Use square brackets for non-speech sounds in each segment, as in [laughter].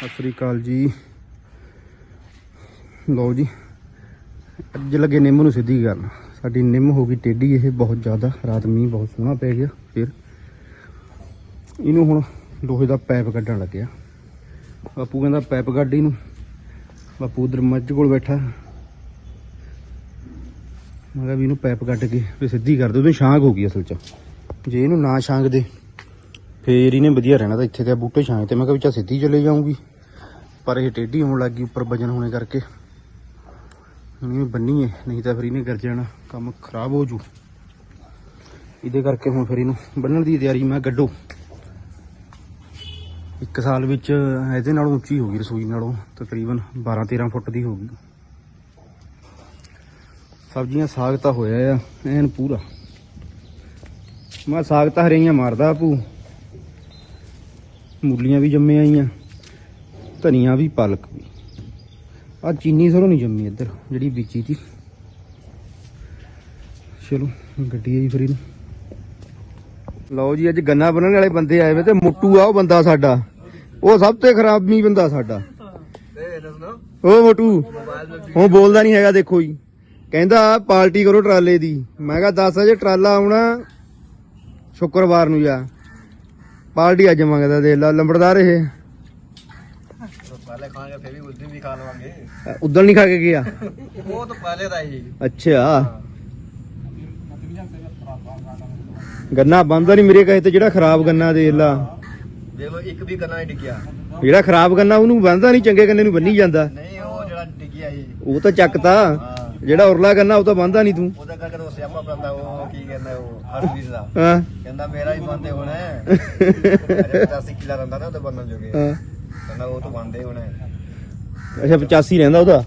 ਸਤਿ ਸ੍ਰੀ ਅਕਾਲ ਜੀ। ਲਓ ਜੀ, ਅੱਜ ਲੱਗੇ ਨਿੰਮ ਨੂੰ ਸਿੱਧੀ ਕਰਨ ਸਾਡੀ ਨਿੰਮ ਹੋ ਗਈ ਟੇਢੀ, ਇਹ ਬਹੁਤ ਜ਼ਿਆਦਾ, ਰਾਤ ਮੀਂਹ ਬਹੁਤ ਸੋਹਣਾ ਪੈ ਗਿਆ, ਫਿਰ ਇਹਨੂੰ ਹੁਣ ਲੋਹੇ ਦਾ ਪਾਈਪ ਕੱਢਣ ਲੱਗਿਆ। ਬਾਪੂ ਕਹਿੰਦਾ ਪਾਈਪ ਕੱਢ ਇਹਨੂੰ। ਬਾਪੂ ਉਧਰ ਮੱਝ ਕੋਲ ਬੈਠਾ। ਮੈਂ ਕਿਹਾ ਵੀ ਇਹਨੂੰ ਪਾਈਪ ਕੱਢ ਕੇ ਵੀ ਸਿੱਧੀ ਕਰ ਦੇ ਉਹਨੂੰ ਛਾਂਗ ਹੋ ਗਈ ਅਸਲ 'ਚ। ਜੇ ਇਹਨੂੰ ਨਾ ਛਾਂਗ ਦੇ, ਫੇਰ ਇਹਨੇ ਵਧੀਆ ਰਹਿਣਾ ਤਾਂ ਇੱਥੇ ਤੇ ਬੂਟੇ ਛਾਂ ਤੇ। ਮੈਂ ਕਿਹਾ ਵੀ ਚੱਲ ਸਿੱਧੀ ਚਲੇ ਜਾਊਂਗੀ। ਪਰ ਇਹ ਟੇਢੀ ਹੋਣ ਲੱਗੀ ਉੱਪਰ ਵਜਨ ਹੋਣੇ ਕਰਕੇ। ਹੁਣ ਇਹ ਬੰਨੀਏ ਨਹੀਂ ਤਾਂ ਫਿਰ ਇਹਨੇ ਗਰ ਜਾਣਾ, ਕੰਮ ਖਰਾਬ ਹੋ ਜੂ। ਇਹਦੇ ਕਰਕੇ ਹੁਣ ਫਿਰ ਇਹਨੂੰ ਬੰਨਣ ਦੀ ਤਿਆਰੀ ਮੈਂ ਗੱਡੋ ਇੱਕ ਸਾਲ ਵਿੱਚ ਇਹਦੇ ਨਾਲੋਂ ਉੱਚੀ ਹੋ ਗਈ ਰਸੋਈ ਨਾਲੋਂ, ਤਕਰੀਬਨ 12 13 ਫੁੱਟ ਦੀ ਹੋ ਗਈ। ਸਬਜ਼ੀਆਂ ਸਾਗ ਤਾਂ ਹੋਇਆ ਆ, ਐਨ ਪੂਰਾ। ਮੈਂ ਸਾਗ ਤਾਂ ਹਰੇਈਆਂ ਮਾਰਦਾ ਭੂ ਮੂਲੀਆਂ ਵੀ ਜੰਮੇ ਆਈਆਂ। ਧਨੀਆ ਵੀ, ਪਾਲਕ ਵੀ। ਆ ਚੀਨੀ ਸਰੋਂ ਨਹੀਂ ਜੰਮੀ ਇੱਧਰ, ਜਿਹੜੀ ਬੀਜੀ ਸੀ ਚਲੋ, ਗੱਡੀ ਆਈ ਫਿਰ ਇਹਨੂੰ। ਲਓ ਜੀ, ਅੱਜ ਗੰਨਾ ਬਣਨ ਵਾਲੇ ਬੰਦੇ ਆਏ ਵੇ ਤੇ ਮੁੱਟੂ ਆ ਉਹ ਬੰਦਾ ਸਾਡਾ। ਉਹ ਸਭ ਤੋਂ ਖਰਾਬੀ ਬੰਦਾ ਸਾਡਾ। ਉਹ ਮੋਟੂ ਉਹ ਬੋਲਦਾ ਨਹੀਂ ਹੈਗਾ, ਦੇਖੋ ਜੀ। ਕਹਿੰਦਾ ਪਾਰਟੀ ਕਰੋ ਟਰਾਲੇ ਦੀ। ਮੈਂ ਕਿਹਾ, ਦੱਸ, ਜੇ ਟਰਾਲਾ ਆਉਣਾ, ਸ਼ੁੱਕਰਵਾਰ ਨੂੰ ਜਾ। ਪਾਰਟੀ ਅੱਜ ਮੰਗਦਾ ਦੇ ਲਾ, ਲੰਬੜਦਾਰ ਇਹ। ਖਾਣਗੇ ਫਿਰ ਵੀ ਉਸ ਦਿਨ ਵੀ ਖਾ ਲਵਾਂਗੇ। ਉਦੋਂ ਨਹੀਂ ਖਾ ਕੇ ਗਿਆ [laughs] ਉਹ ਤਾਂ ਪਹਿਲੇ ਦਾ ਹੀ। ਅੱਛਾ। ਗੰਨਾ ਬੰਦਾ ਨਹੀਂ ਮੇਰੇ ਕਹੇ ਤੇ ਜਿਹੜਾ ਖਰਾਬ ਗੰਨਾ ਦੇ ਲਾ। ਦੇਖ ਲਓ ਇੱਕ ਵੀ ਕਰਨਾ ਨਹੀਂ ਡਿੱਗਿਆ। ਜਿਹੜਾ ਖਰਾਬ ਗੰਨਾ ਉਹਨੂੰ ਬੰਦਾ ਨਹੀਂ ਚੰਗੇ ਗੰਨੇ ਨੂੰ ਬੰਨੀ ਜਾਂਦਾ। ਨਹੀਂ ਉਹ ਜਿਹੜਾ ਡਿੱਗਿਆ ਸੀ ਉਹ ਤਾਂ ਚੱਕਤਾ। ਜਿਹੜਾ ਉਰਲਾ ਗੰਨਾ ਉਹ ਤਾਂ ਬੰਦਾ ਨਹੀਂ ਤੂੰ। ਉਹਦਾ ਕਰਕੇ ਉਹ ਸਿਆਪਾ ਪੈਂਦਾ ਉਹ ਕੀ ਕਹਿੰਦਾ ਉਹ ਹਰਵੀਰ ਦਾ। ਹਾਂ। ਕਹਿੰਦਾ ਮੇਰਾ ਹੀ ਬੰਦੇ ਹੋਣਾ। ਹੈ [laughs] ਅਰੇ 85 ਕਿਲਾ ਰਹਿੰਦਾ ਨਾ ਉਹਦੇ ਬੰਨਣ ਜੋਗੇ। ਉਹ ਤਾਂ ਬੰਦੇ ਹੋਣਾ। ਹੈ ਅੱਛਾ 85 ਰਹਿੰਦਾ ਉਹਦਾ?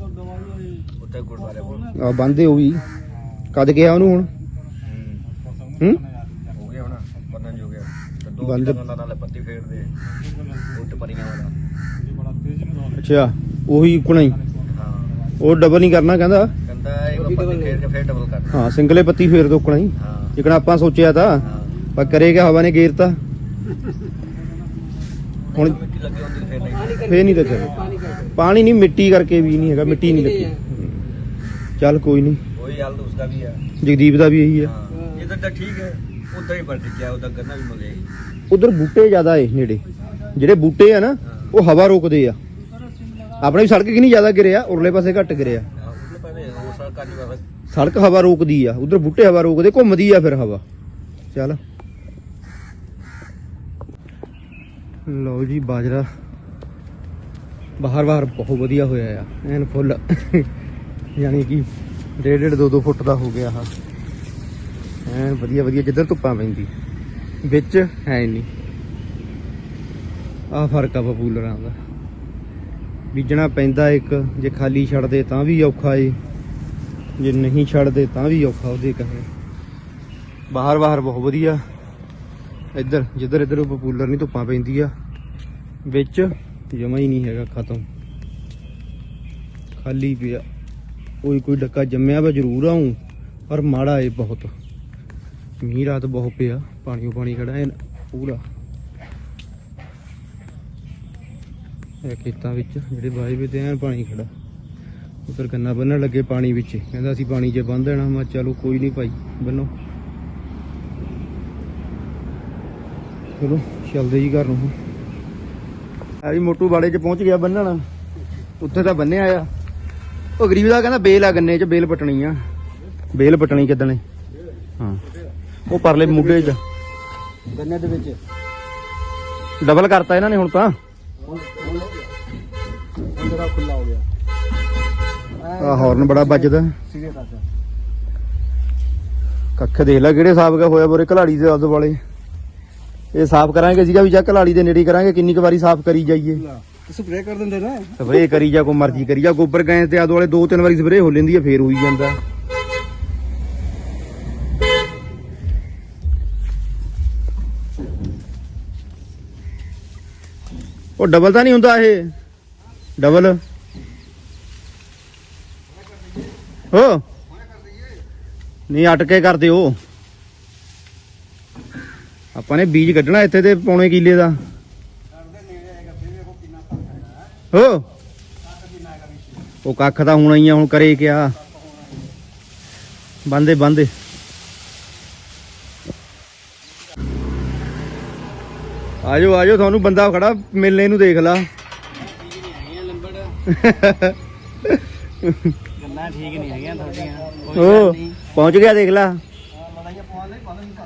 ਉੱਥੇ ਗੁਰਦੁਆਰੇ ਕੋਲ। ਆ ਬੰਦੇ ਉਹ ਵੀ। ਕਦ ਗਿਆ ਉਹਨੂੰ ਹੁਣ? ਹੂੰ। ਹੋ? ਗਿਆ ਹੋਣਾ ਬੰਨਣ ਜੋਗੇ ਤੇ ਦੋ ਬੰਦ- ਬੰਦਾ ਨਾਲੇ ਪੱਤੀ ਫੇਰਦੇ। ਉੱਟ ਪਰੀਆਂ ਵਾਲਾ। ਅੱਛਾ ਉਹੀ ਕੁਣਾ ਹੀ। ਹਾਂ। ਉਹ ਡਬਲ ਨਹੀਂ ਕਰਨਾ ਕਹਿੰਦਾ? ਪੱਤੀ ਫੇਰ ਕੇ ਫੇਰ ਡਬਲ ਕਰਨਾ। ਹਾਂ ਸਿੰਗਲੇ ਪੱਤੀ ਫੇਰ ਦੋ ਕੁਣਾ ਹੀ। ਹਾਂ। ਜਿਕਣਾ ਆਪਾਂ ਸੋਚਿਆ ਤਾਂ ਹਾਂ। ਪਰ ਕਰੇਗਾ ਹਵਾ ਨੇ ਗੇਰਤਾ ਹੁਣ ਮਿੱਟੀ ਲੱਗੀ ਹੁੰਦੀ ਫੇਰ ਨਹੀਂ ਦੱਸਿਆ ਪਾਣੀ ਨਹੀਂ ਮਿੱਟੀ ਕਰਕੇ ਵੀ ਨਹੀਂ ਹੈਗਾ ਮਿੱਟੀ ਨਹੀਂ ਲੱਗੀ। ਚੱਲ ਕੋਈ ਨਹੀਂ। ਕੋਈ ਹਾਲ ਉਸਦਾ ਵੀ ਹੈ ਜਗਦੀਪ ਦਾ ਵੀ ਇਹੀ ਹੈ। ਇਧਰ ਤਾਂ ਠੀਕ ਹੈ ਉਧਰ ਹੀ ਵਰਤ ਗਿਆ ਉਧਰ ਗੰਨਾ ਵੀ ਮਗੇ ਉਧਰ ਬੂਟੇ ਜ਼ਿਆਦਾ ਏ ਨੇੜੇ। ਜਿਹੜੇ ਬੂਟੇ ਆ ਨਾ ਉਹ ਹਵਾ ਰੋਕਦੇ ਆ। ਆਪਣੇ ਸੜਕ ਕਿ ਕਿੰਨੀ ਜ਼ਿਆਦਾ ਗਿਰਿਆ ਉਰਲੇ ਪਾਸੇ ਘੱਟ ਗਿਰਿਆ। ਸੜਕ ਹਵਾ ਰੋਕਦੀ ਆ ਉਧਰ ਬੂਟੇ ਹਵਾ ਰੋਕਦੇ ਘੁੰਮਦੀ ਆ ਫਿਰ ਹਵਾ। ਚੱਲ। ਲਓ ਜੀ ਬਾਜਰਾ। ਬਾਹਰ ਬਾਹਰ ਬਹੁਤ ਵਧੀਆ ਹੋਇਆ ਆ, ਐਨ ਫੁੱਲ। ਯਾਨੀ ਕਿ ਡੇਢ ਡੇਢ ਦੋ ਦੋ ਫੁੱਟ ਦਾ ਹੋ ਗਿਆ ਆ ਐਨ ਵਧੀਆ ਵਧੀਆ, ਜਿੱਧਰ ਧੁੱਪਾਂ ਪੈਂਦੀ। ਵਿੱਚ ਹੈ ਨਹੀਂ ਆਹ ਫ਼ਰਕ ਆ ਪਪੂਲਰਾਂ ਦਾ। ਬੀਜਣਾ ਪੈਂਦਾ ਇੱਕ, ਜੇ ਖਾਲੀ ਛੱਡਦੇ ਤਾਂ ਵੀ ਔਖਾ ਏ। ਜੇ ਨਹੀਂ ਛੱਡਦੇ ਤਾਂ ਵੀ ਔਖਾ ਉਹਦੇ ਕਹੇ। ਬਾਹਰ ਬਾਹਰ ਬਹੁਤ ਵਧੀਆ। ਇੱਧਰ, ਜਿੱਧਰ ਇੱਧਰ ਉਹ ਪਪੂਲਰ ਨਹੀਂ ਧੁੱਪਾਂ ਪੈਂਦੀ ਆ ਵਿੱਚ ਜਮਾ ਹੀ ਨਹੀਂ ਹੈਗਾ, ਖਤਮ। ਖਾਲੀ ਪਿਆ। ਕੋਈ ਕੋਈ ਡੱਕਾ ਜੰਮਿਆ ਵਾ, ਜ਼ਰੂਰ ਆਉਂ ਪਰ ਮਾੜਾ ਏ ਬਹੁਤ। ਮੀਂਹ ਰਾਤ ਬਹੁਤ ਪਿਆ, ਪਾਣੀ ਓ ਪਾਣੀ ਖੜਾ ਹੈ ਪੂਰਾ। ਇਹ ਖੇਤਾਂ ਵਿੱਚ, ਜਿਹੜੇ ਬਾਈ ਵੀ ਤੇ ਐਨ ਪਾਣੀ ਖੜਾ। ਉਧਰ ਗੰਨਾ ਬੰਨਣ ਲੱਗੇ ਪਾਣੀ ਵਿੱਚ। ਕਹਿੰਦਾ ਅਸੀਂ ਪਾਣੀ 'ਚ ਬੰਨ ਦੇਣਾ, ਮੈਂ ਚਲੋ ਕੋਈ ਨਹੀਂ ਭਾਈ ਬੰਨੋ ਚਲੋ, ਚੱਲਦੇ ਜੀ ਘਰ ਨੂੰ ਆ ਵੀ ਮੋਟੂ ਬਾੜੇ 'ਚ ਪਹੁੰਚ ਗਿਆ ਬੰਨਣ। ਉੱਥੇ ਤਾਂ ਬੰਨਿਆ ਆ। ਉਹ ਗਰੀਬ ਦਾ ਕਹਿੰਦਾ ਬੇਲ ਆ ਗੰਨੇ 'ਚ ਬੇਲ ਪਟਣੀ ਆ। ਬੇਲ ਪਟਣੀ ਕਿਦਾਂ ਨੇ ਹਾਂ। ਉਹ ਪਰਲੇ ਮੁੱਢੇ 'ਚ। ਗੰਨੇ ਦੇ ਵਿੱਚ। ਡਬਲ ਕਰਤਾ ਇਹਨਾਂ ਨੇ ਹੁਣ ਤਾਂ। ਮੇਰਾ ਖੁੱਲਾ ਆ ਹਾਰਨ ਬੜਾ ਵੱਜਦਾ। ਕੱਖ ਦੇਖ ਲੈ ਕਿਹੜੇ ਸਾਬਕਾ ਹੋਇਆ ਬੋਰੇ ਖਿਲਾੜੀ ਦੇ ਆਲੇ ਦੁਆਲੇ। ਇਹ ਸਾਫ਼ ਕਰਾਂਗੇ ਸੀਗਾ ਵੀ ਜਾ ਕਲਾੜੀ ਦੇ ਨੇੜੇ ਕਰਾਂਗੇ ਕਿੰਨੀ ਕੁ ਵਾਰੀ ਸਾਫ਼ ਕਰੀ ਜਾਈਏ। ਸਪਰੇ ਕਰ ਦਿੰਦੇ ਨਾ ਸਪਰੇਅ ਕਰੀ ਜਾ ਕੋ ਮਰਜ਼ੀ ਕਰੀ ਜਾ ਗੋਬਰ ਗੈਸ ਤੇ ਆਦ ਵਾਲੇ ਦੋ ਤਿੰਨ ਵਾਰੀ ਸਪਰੇਅ ਹੋ ਲੈਂਦੀ ਆ ਫੇਰ ਹੋਈ ਜਾਂਦਾ। ਉਹ ਡਬਲ ਤਾਂ ਨਹੀਂ ਹੁੰਦਾ ਇਹ। ਡਬਲ ਹੋ ਨਹੀਂ ਅਟ ਕੇ ਕਰ ਦਿਓ। ਆਪਾਂ ਨੇ ਬੀਜ ਕੱਢਣਾ ਇੱਥੇ ਤੇ ਪੌਣੇ ਕਿੱਲੇ ਦਾ। ਹੋ। ਉਹ ਕੱਖ ਤਾਂ ਹੁਣ ਆਈਆਂ ਹੁਣ ਕਰੇ ਕਿਆ। ਬੰਦੇ ਬੰਦੇ। ਆਜੋ ਆਜੋ ਤੁਹਾਨੂੰ ਬੰਦਾ ਖੜਾ ਮਿਲਣੇ ਨੂੰ ਦੇਖ ਲਾ। ਗੱਲਾਂ ਠੀਕ ਨਹੀਂ ਹੈਗੀਆਂ ਤੁਹਾਡੀਆਂ ਉਹ ਪਹੁੰਚ ਗਿਆ ਦੇਖ ਲਾ।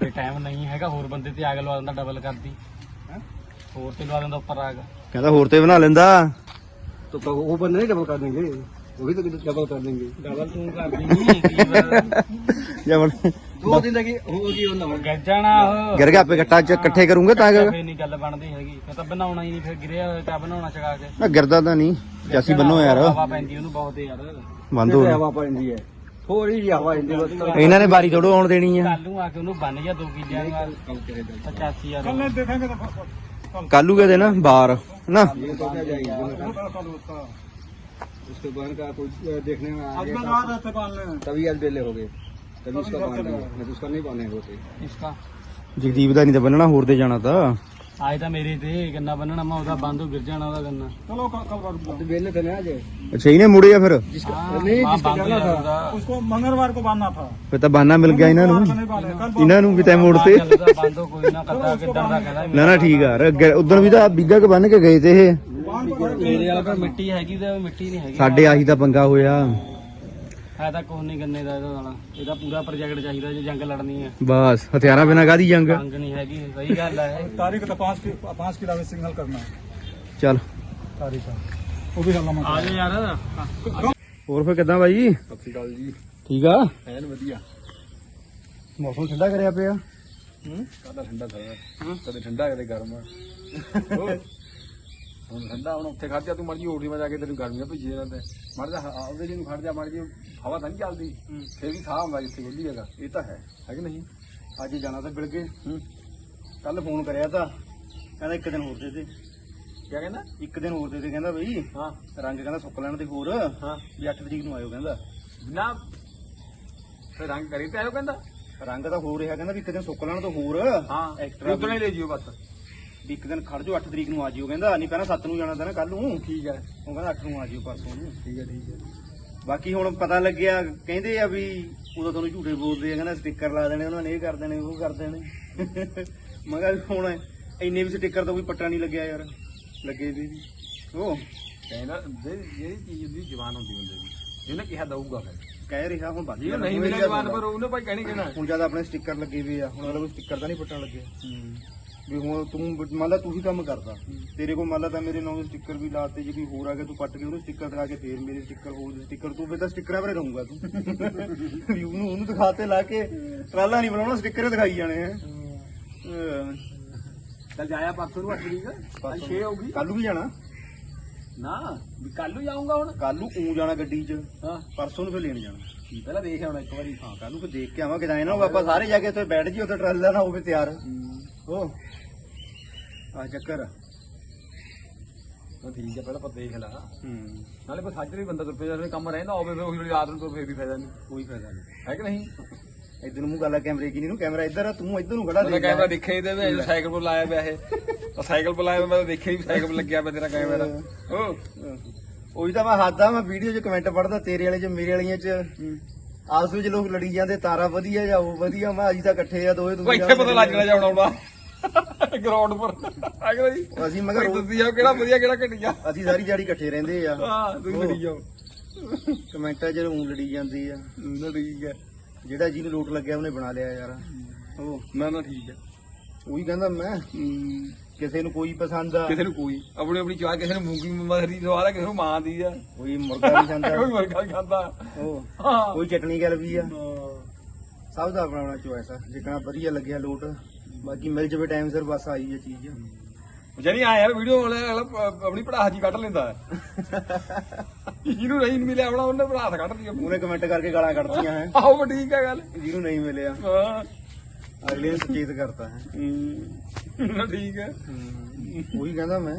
ਤੇ ਟਾਈਮ ਨਹੀਂ ਹੈਗਾ ਹੋਰ ਬੰਦੇ ਤੇ ਆਗ ਲਵਾ ਦਿੰਦਾ ਡਬਲ ਕਰਦੀ ਹੋਰ ਤੇ ਲਵਾ ਦਿੰਦਾ ਉੱਪਰ ਆਗ ਕਹਿੰਦਾ ਹੋਰ ਤੇ ਬਣਾ ਲੈਂਦਾ तो क- वो बंद नहीं डबल कर देंगे वही तो डबल कर देंगे ਡਬਲ ਤੂੰ ਕਰਦੀ ਨਹੀਂ ਕੀ ਵਾਰ ਜਬਲ दो दिन लगी होगी वो नंबर ਗਿਰ ਜਾਣਾ ਉਹ ਗਿਰ ਗਿਆ ਆਪੇ ਗੱਟਾ ਚ ਇਕੱਠੇ ਕਰੂੰਗੇ ਤਾਂ ਕਿ ਫੇਰ ਨਹੀਂ ਗੱਲ ਬਣਦੀ ਹੈਗੀ ਫਿਰ ਤਾਂ ਬਣਾਉਣਾ ਹੀ ਨਹੀਂ ਫਿਰ ਗਿਰਿਆ ਹੋਇਆ ਤਾਂ ਬਣਾਉਣਾ ਚਕਾ ਕੇ ਨਾ ਗਿਰਦਾ ਤਾਂ ਨਹੀਂ ਚਾਸੀ ਬੰਨੋ ਯਾਰ ਹਵਾ ਪੈਂਦੀ ਉਹਨੂੰ ਬਹੁਤ ਯਾਰ ਬੰਦ ਹੋ हवा पड़ती है थोड़ी जी हवा हिंदी बस तो ਇਹਨਾਂ ਨੇ ਬਾਰੀ ਥੋੜੋ ਆਉਣ ਦੇਣੀ ਆ ਕੱਲ ਨੂੰ ਆ ਕੇ ਉਹਨੂੰ ਬੰਨ ਜਾ ਦੋ ਕਿੱਲਿਆਂ ਨਾਲ 85 ਯਾਰ ਕੱਲੂ ਕਹਦੇ ਨਾ ਬਾਰ ਨਾ ये तो क्या जाएगी उसके बहन का कोई देखने में आ गया तभी आज बेले हो गए तभी उसका बांध दिया नहीं तो उसका नहीं बांधे होते ਇਸਕਾ ਜਗਦੀਪ ਦਾ ਨਹੀਂ ਤਾਂ ਬੰਨਣਾ ਹੋਰ ਤੇ ਜਾਣਾ ਤਾਂ ਆਏ ਤਾਂ ਮੇਰੇ ਤੇ ਗੰਨਾ ਬੰਨਣਾ ਮੈਂ ਉਹਦਾ ਬੰਦ ਹੋ ਗਿਰ ਜਾਣਾ ਉਹਦਾ ਗੰਨਾ अब तो बेले थे ना आज ਅੱਛਾ ਇਹਨੇ ਮੁੜਿਆ ਫਿਰ ਹਾਂ, ਨਹੀਂ, ਮਾਂ ਜਿਸਕਾ ਬੰਦ ਜਾਣਾ ਯਾਰ ਥਾ। ਉਹਦਾ। उसको मंगलवार को बांधना था ਫਿਰ ਤਾਂ ਬਾਨਾ ਮਿਲ ਗਿਆ ਇਹਨਾਂ ਨੂੰ ਇਹਨਾਂ ਨੂੰ ਵੀ ਤੈ ਮੋੜ ਤੇ ਮਾਂ ਚੱਲਦਾ ਬੰਦ ਹੋ ਕੋਈ ਨਾ ਕਰਦਾ ਕਿੱਦਾਂ ਦਾ ਕਹਿੰਦਾ ਨਾ ਨਾ ਠੀਕ ਆ ਉਦੋਂ ਵੀ ਤਾਂ ਬਿੱਗਾ ਕੇ ਬੰਨ ਕੇ ਗਏ ਤੇ ਇਹ ਮੇਰੇ ਵਾਲਾ ਪਰ ਮਿੱਟੀ ਹੈਗੀ ਤੇ ਮਿੱਟੀ ਨਹੀਂ ਹੈਗੀ ਸਾਡੇ ਆਹੀ ਤਾਂ ਪੰਗਾ ਹੋਇਆ ਹੈ ਤਾਂ ਨਹੀਂ ਗੰਨੇ ਦਾ ਇਹਦਾ ਦਾਣਾ ਇਹਦਾ ਪੂਰਾ ਪ੍ਰੋਜੈਕਟ ਚਾਹੀਦਾ ਜੇ ਜੰਗ ਲੜਨੀ ਹੈ। ਬਸ ਹਥਿਆਰਾਂ ਬਿਨਾ ਕਾਦੀ ਜੰਗ? ਜੰਗ ਨਹੀਂ ਹੈਗੀ ਸਹੀ ਗੱਲ ਹੈ। ਤਾਰੀਖ ਤਾਂ 5 5 ਕਿਲਾ ਵਿੱਚ ਸਿੰਗਲ ਕਰਨਾ ਚੱਲ। ਤਾਰੀਖ ਉਹ ਵੀ ਗੱਲਾਂ ਮਾਰ ਆ ਜਾ ਯਾਰ। ਹੋਰ ਫੇ ਕਿਦਾਂ ਬਾਈ? ਸਤਿ ਸ਼੍ਰੀ ਅਕਾਲ ਜੀ। ਠੀਕ ਆ? ਐਨ ਵਧੀਆ। ਮੌਸਮ ਠੰਡਾ ਕਰਿਆ ਪਿਆ? ਹੂੰ? ਕਾਦਾ ਠੰਡਾ ਸਾਰਾ ਕਦੇ ਠੰਡਾ ਕਦੇ ਗਰਮ? ਆ [laughs] ਹੁਣ ਠੰਡਾ ਹੁਣ ਉੱਥੇ ਖੜ ਜਾ ਤੂੰ ਮਰਜ਼ੀ ਓਟੀ ਮੈਂ ਜਾ ਕੇ ਤੈਨੂੰ ਗਰਮੀਆਂ ਭੇਜੀ ਜਾਂਦਾ। ਤੇ ਮਰ ਜਾ ਹ- ਉਹਦੇ ਜਿਹਨੂੰ ਖੜ ਜਾ ਮਰ ਜੀ ਹਵਾ ਤਾਂ ਨਹੀਂ ਚੱਲਦੀ। ਫੇਰ ਵੀ ਥਾਂ ਹੁੰਦਾ ਜਿੱਥੇ ਗੁੱਲੀ ਹੈਗਾ। ਇਹ ਤਾਂ ਹੈ। ਹੈ ਕਿ ਨਹੀਂ? ਅੱਜ ਜਾਣਾ ਤਾਂ ਬਿਲ ਕੇ ਹੂੰ। ਕੱਲ ਫੋਨ ਕਰਿਆ ਤਾਂ ਕਹਿੰਦਾ ਇੱਕ ਦਿਨ ਹੋਰ ਦੇ ਦੇ। ਕੀ ਕਹਿੰਦਾ? ਇੱਕ ਦਿਨ ਹੋਰ ਦੇ ਦੇ ਕਹਿੰਦਾ ਬਈ। ਹਾਂ। ਰੰਗ ਕਹਿੰਦਾ ਸੁੱਕ ਲੈਣ ਦੇ ਹੋਰ। ਹਾਂ। ਵੀ 8 ਤਰੀਕ ਨੂੰ ਆਇਓ ਕਹਿੰਦਾ। ਨਾ। ਫੇਰ ਰੰਗ ਕਰੀ ਤੇ ਆਇਓ ਕਹਿੰਦਾ। ਰੰਗ ਤਾਂ ਹੋ ਰਿਹਾ ਕਹਿੰਦਾ ਵੀ ਇੱਕ ਦਿਨ ਸੁੱਕ ਲੈਣ ਤੋਂ ਹੋਰ। ਹਾਂ। ਐਕਸਟਰਾ ਉਦੋਂ ਹੀ ਲੈ ਜਿਓ ਬਸ। ਵੀ ਇੱਕ ਦਿਨ ਖੜ ਜਾਓ 8 ਤਰੀਕ ਨੂੰ ਆ ਜਿਓ। ਕਹਿੰਦਾ ਨਹੀਂ ਪਹਿਲਾਂ 7 ਨੂੰ ਜਾਣਾ ਤਾਂ ਨਾ ਕੱਲ ਨੂੰ। ਠੀਕ ਹੈ। ਉਹ ਕਹਿੰਦਾ 8 ਨੂੰ ਆ ਜਿਓ ਪਰਸੋਂ ਨੂੰ। ਠੀਕ ਹੈ ਠੀਕ ਹੈ। ਬਾਕੀ ਹੁਣ ਪਤਾ ਲੱਗਿਆ ਕਹਿੰਦੇ ਆ ਵੀ ਉਦੋਂ ਤੁਹਾਨੂੰ ਝੂਠੇ ਬੋਲਦੇ ਆ ਕਹਿੰਦਾ ਸਟicker ਲਾ ਦੇਣੇ ਉਹਨਾਂ ਨੇ ਇਹ ਕਰ ਦੇਣੇ ਉਹ ਕਰ ਦੇਣੇ। ਮੈਂ ਕਿਹਾ ਵੀ ਹੁਣ ਇੰਨੇ ਵੀ ਸਟicker ਤਾਂ ਕੋਈ ਪੱਟਾ ਨਹੀਂ ਲੱਗਿਆ ਯਾਰ ਲੱਗੇ ਵੀ ਵੀ। ਉਹ ਕਹਿੰਦਾ ਦੇ- ਜਿਹੜੀ ਚੀਜ਼ ਦੀ ਜਵਾਨ ਹੁੰਦੀ ਹੁੰਦੀ ਦੀ ਇਹਨੇ ਕਿਹਾ ਦਊਗਾ ਫਿਰ। ਕਹਿ ਰਿਹਾ ਹੁਣ ਵੱਧ ਜੇ ਜਾਣਾ। ਨਹੀਂ ਮਿਲਿਆ ਜਵਾਨ ਪਰ ਉਹਨੇ ਭਾਈ ਕਹਿਣੀ ਕਹਿਣਾ। ਹੁਣ ਜਦ ਆਪਣੇ ਸਟicker ਲੱਗੇ ਵੀ ਆ ਹੁਣ ਅਗਲਾ ਕੋਈ ਸਟicker ਤਾਂ ਨਹੀਂ ਪੱਟਣ ਲੱਗਿਆ ਵੀ ਹੁਣ ਤੂੰ ਮੰਨ ਲਾ ਤੂੰ ਹੀ ਕੰਮ ਕਰਦਾ। ਤੇਰੇ ਕੋਲ ਮੰਨ ਲਾ ਤਾਂ ਮੇਰੇ ਨਾਮ ਦੇ ਸਟicker ਵੀ ਲਾਤੇ ਜੇ ਕੋਈ ਹੋਰ ਆ ਗਿਆ ਤੂੰ ਪੱਟ ਕੇ ਉਹਨੂੰ ਸਟicker ਦਿਖਾ ਕੇ ਫੇਰ ਮੇਰੇ ਸਟicker ਹੋਰ ਦੇ ਸਟicker ਤੂੰ ਵੀ ਤਾਂ ਸਟickਰਾਂ ਭਰੇ ਰਹੂੰਗਾ ਤੂੰ। ਵੀ ਉਹਨੂੰ ਉਹਨੂੰ ਦਿਖਾਤੇ ਲਾ ਕੇ ਟਰਾਲਾ ਨਹੀਂ ਬਣਾਉਣਾ ਸਟicker ਹੀ ਦਿਖਾਈ ਜਾਣੇ ਆ। ਚੱਲ ਜਾਇਆ ਪਰਸੋਂ ਨੂੰ 8 ਤਰੀਕ। ਅੱਜ 6 ਹੋਊਗੀ। ਕੱਲ ਨੂੰ ਵੀ ਜਾਣਾ? ਨਾ ਵੀ ਕੱਲ ਨੂੰ ਜਾਊਂਗਾ ਹੁਣ। ਕੱਲ ਨੂੰ ਊਂ ਜਾਣਾ ਗੱਡੀ 'ਚ। ਹਾਂ। ਪਰਸੋਂ ਨੂੰ ਫੇਰ ਲੈਣ ਜਾਣਾ। ਪਹਿਲਾਂ ਦੇਖ ਆਉਣਾ ਇੱਕ ਵਾਰੀ। ਹਾਂ ਕੱਲ ਨੂੰ ਫੇਰ ਦੇਖ ਕੇ ਆਵਾਂ ਕਿਦਾਂ ਨਾ ਆਪਾਂ ਸਾਰੇ ਜਾ ਕੇ ਉੱਥੇ ਬੈਠ ਜੀ ਉੱਥੇ ਟਰਾਲਾ ਨਾ ਹੋਵੇ ਤਿਆਰ। ਉਹ ਆ ਚੱਕਰ। ਆ। ਉਹ ਠੀਕ ਹੈ ਪਹਿਲਾਂ ਆਪਾਂ ਦੇਖ ਲਾ। ਹੂੰ। ਨਾਲੇ ਪਰ ਸਾਜਰੇ ਬੰਦਾ ਤੁਰ ਪਿਆ ਕੰਮ ਰਹਿੰਦਾ ਹੋਵੇ ਫਿਰ ਉਹੀ ਵਾਲੀ ਰਾਤ ਨੂੰ ਫੇਰ ਵੀ ਫਾਇਦਾ ਨਹੀਂ। ਕੋਈ ਫਾਇਦਾ ਨਹੀਂ। ਹੈ ਕਿ ਨਹੀਂ? ਇਧਰ ਨੂੰ ਮੂੰਹ ਗੱਲ ਆ ਕੈਮਰੇ ਕੀ ਨਹੀਂ ਨੂੰ ਕੈਮਰਾ ਇੱਧਰ ਆ ਤੂੰ ਇੱਧਰ ਨੂੰ ਖੜਾ ਮੈਂ ਦੇਖ ਕੈਮਰਾ ਦੇਖਿਆ ਹੀ ਤੇ ਵੀ ਸਾਈਕਲ ਪਰ ਲਾਇਆ ਪਿਆ ਇਹ। ਉਹ ਸਾਈਕਲ ਪਰ ਲਾਇਆ ਪਿਆ, ਮੈਂ ਤਾਂ ਦੇਖਿਆ ਹੀ ਸਾਈਕਲ ਪਰ ਲੱਗਿਆ ਪਿਆ ਤੇਰਾ ਕੈਮਰਾ। ਉਹ ਉਹੀ ਤਾਂ ਮੈਂ ਹੱਦ ਆ ਮੈਂ ਵੀਡੀਓ 'ਚ ਕਮੈਂਟ ਪੜਦਾ ਤੇਰੇ ਵਾਲੇ 'ਚ ਮੇਰੇ ਵਾਲੀਆਂ 'ਚ। ਆਪਸ ਵਿੱਚ ਲੋਕ ਲੜੀ ਜਾਂਦੇ ਤਾਰਾ ਵਧੀਆ ਜਾਂ ਉਹ ਵਧੀਆ ਮੈਂ ਅਜੀ ਤਾਂ ਇਕੱਠੇ ਆ ਦੋਵੇਂ ਉਹ ਇੱਥੇ ਪਤਾ ਲੱਗ ਜਾਣਾ ਜਾਉਣਾ ਆਉਣਾ। ਗਰਾਊਂਡ ਪਰ। ਕਿ ਨਹੀਂ ਅਸੀਂ ਮਗਰ ਭਾਈ ਤੁਸੀਂ ਕਿਹੜਾ ਵਧੀਆ ਕਿਹੜਾ ਘਟੀਆ। ਅਸੀਂ ਸਾਰੀ ਦਿਹਾੜੀ ਇਕੱਠੇ ਰਹਿੰਦੇ ਆ। ਹਾਂ ਤੁਸੀਂ ਲੜੀ ਜਾਓ। ਕਮੈਂਟਾਂ 'ਚ ਊਂ ਲੜੀ ਜਾਂਦੀ ਆ। ਨਾ ਠੀਕ ਹੈ ਜਿਹੜਾ ਜਿਹਨੂੰ ਲੋਟ ਲੱਗਿਆ ਉਹਨੇ ਬਣਾ ਲਿਆ ਯਾਰ। ਉਹ ਨਾ ਨਾ ਠੀਕ ਹੈ ਉਹੀ ਕਹਿੰਦਾ ਮੈਂ। ਕਿਸੇ ਨੂੰ ਕੋਈ ਪਸੰਦ ਆ। ਕਿਸੇ ਨੂੰ ਕੋਈ। ਆਪਣੀ ਆਪਣੀ ਚਾਹ ਕਿਸੇ ਨੂੰ ਮੂੰਗੀ ਮਸਰੀ ਸਵਾਦ ਹੈ ਕਿਸੇ ਨੂੰ ਮਾਂ ਦੀ ਆ। ਕੋਈ ਮੁਰਗਾ ਖਾਂਦਾ। ਕੋਈ ਮਰਗਾ ਖਾਂਦਾ। ਉਹ ਹਾਂ। ਕੋਈ ਚਟਣੀ ਗੱਲ ਵੀ ਆ। ਸਭ ਦਾ ਆਪਣਾ ਆਪਣਾ ਚੋਇਸ ਆ। ਜਿਕਣਾ ਵਧੀਆ ਲੱਗਿਆ ਲੋਟ। ਬਾਕੀ ਮਿਲ ਜਵੇ ਟਾਈਮ ਸਿਰ ਬਸ ਆਈ ਹੈ ਚੀਜ਼। ਜਣੀ ਆ ਯਾਰ ਵੀਡੀਓ ਵਾਲਾ ਅਗਲਾ ਪ- ਆਪਣੀ ਪੜਾਹ ਜੀ ਕੱਢ ਲੈਂਦਾ। ਜਿਹਨੂੰ ਨਹੀਂ ਮਿਲਿਆ ਆਪਣਾ ਉਹਨੇ ਪੜਾਹ ਕੱਢ ਲਈ ਆਪਣੀ। ਉਹਨੇ ਕਮੈਂਟ ਕਰਕੇ ਗਾਲਾਂ ਕੱਢਤੀਆਂ ਹੈ। ਆਹੋ ਠੀਕ ਹੈ ਗੱਲ। ਜਿਹਨੂੰ ਨਹੀਂ ਮਿਲਿਆ। ਹਾਂ। ਅਗਲੇ ਨੇ ਸੁਚੇਤ ਕਰਤਾ ਹੈ। ਹੂੰ। ਠੀਕ ਹੈ। ਉਹੀ ਕਹਿੰਦਾ ਮੈਂ।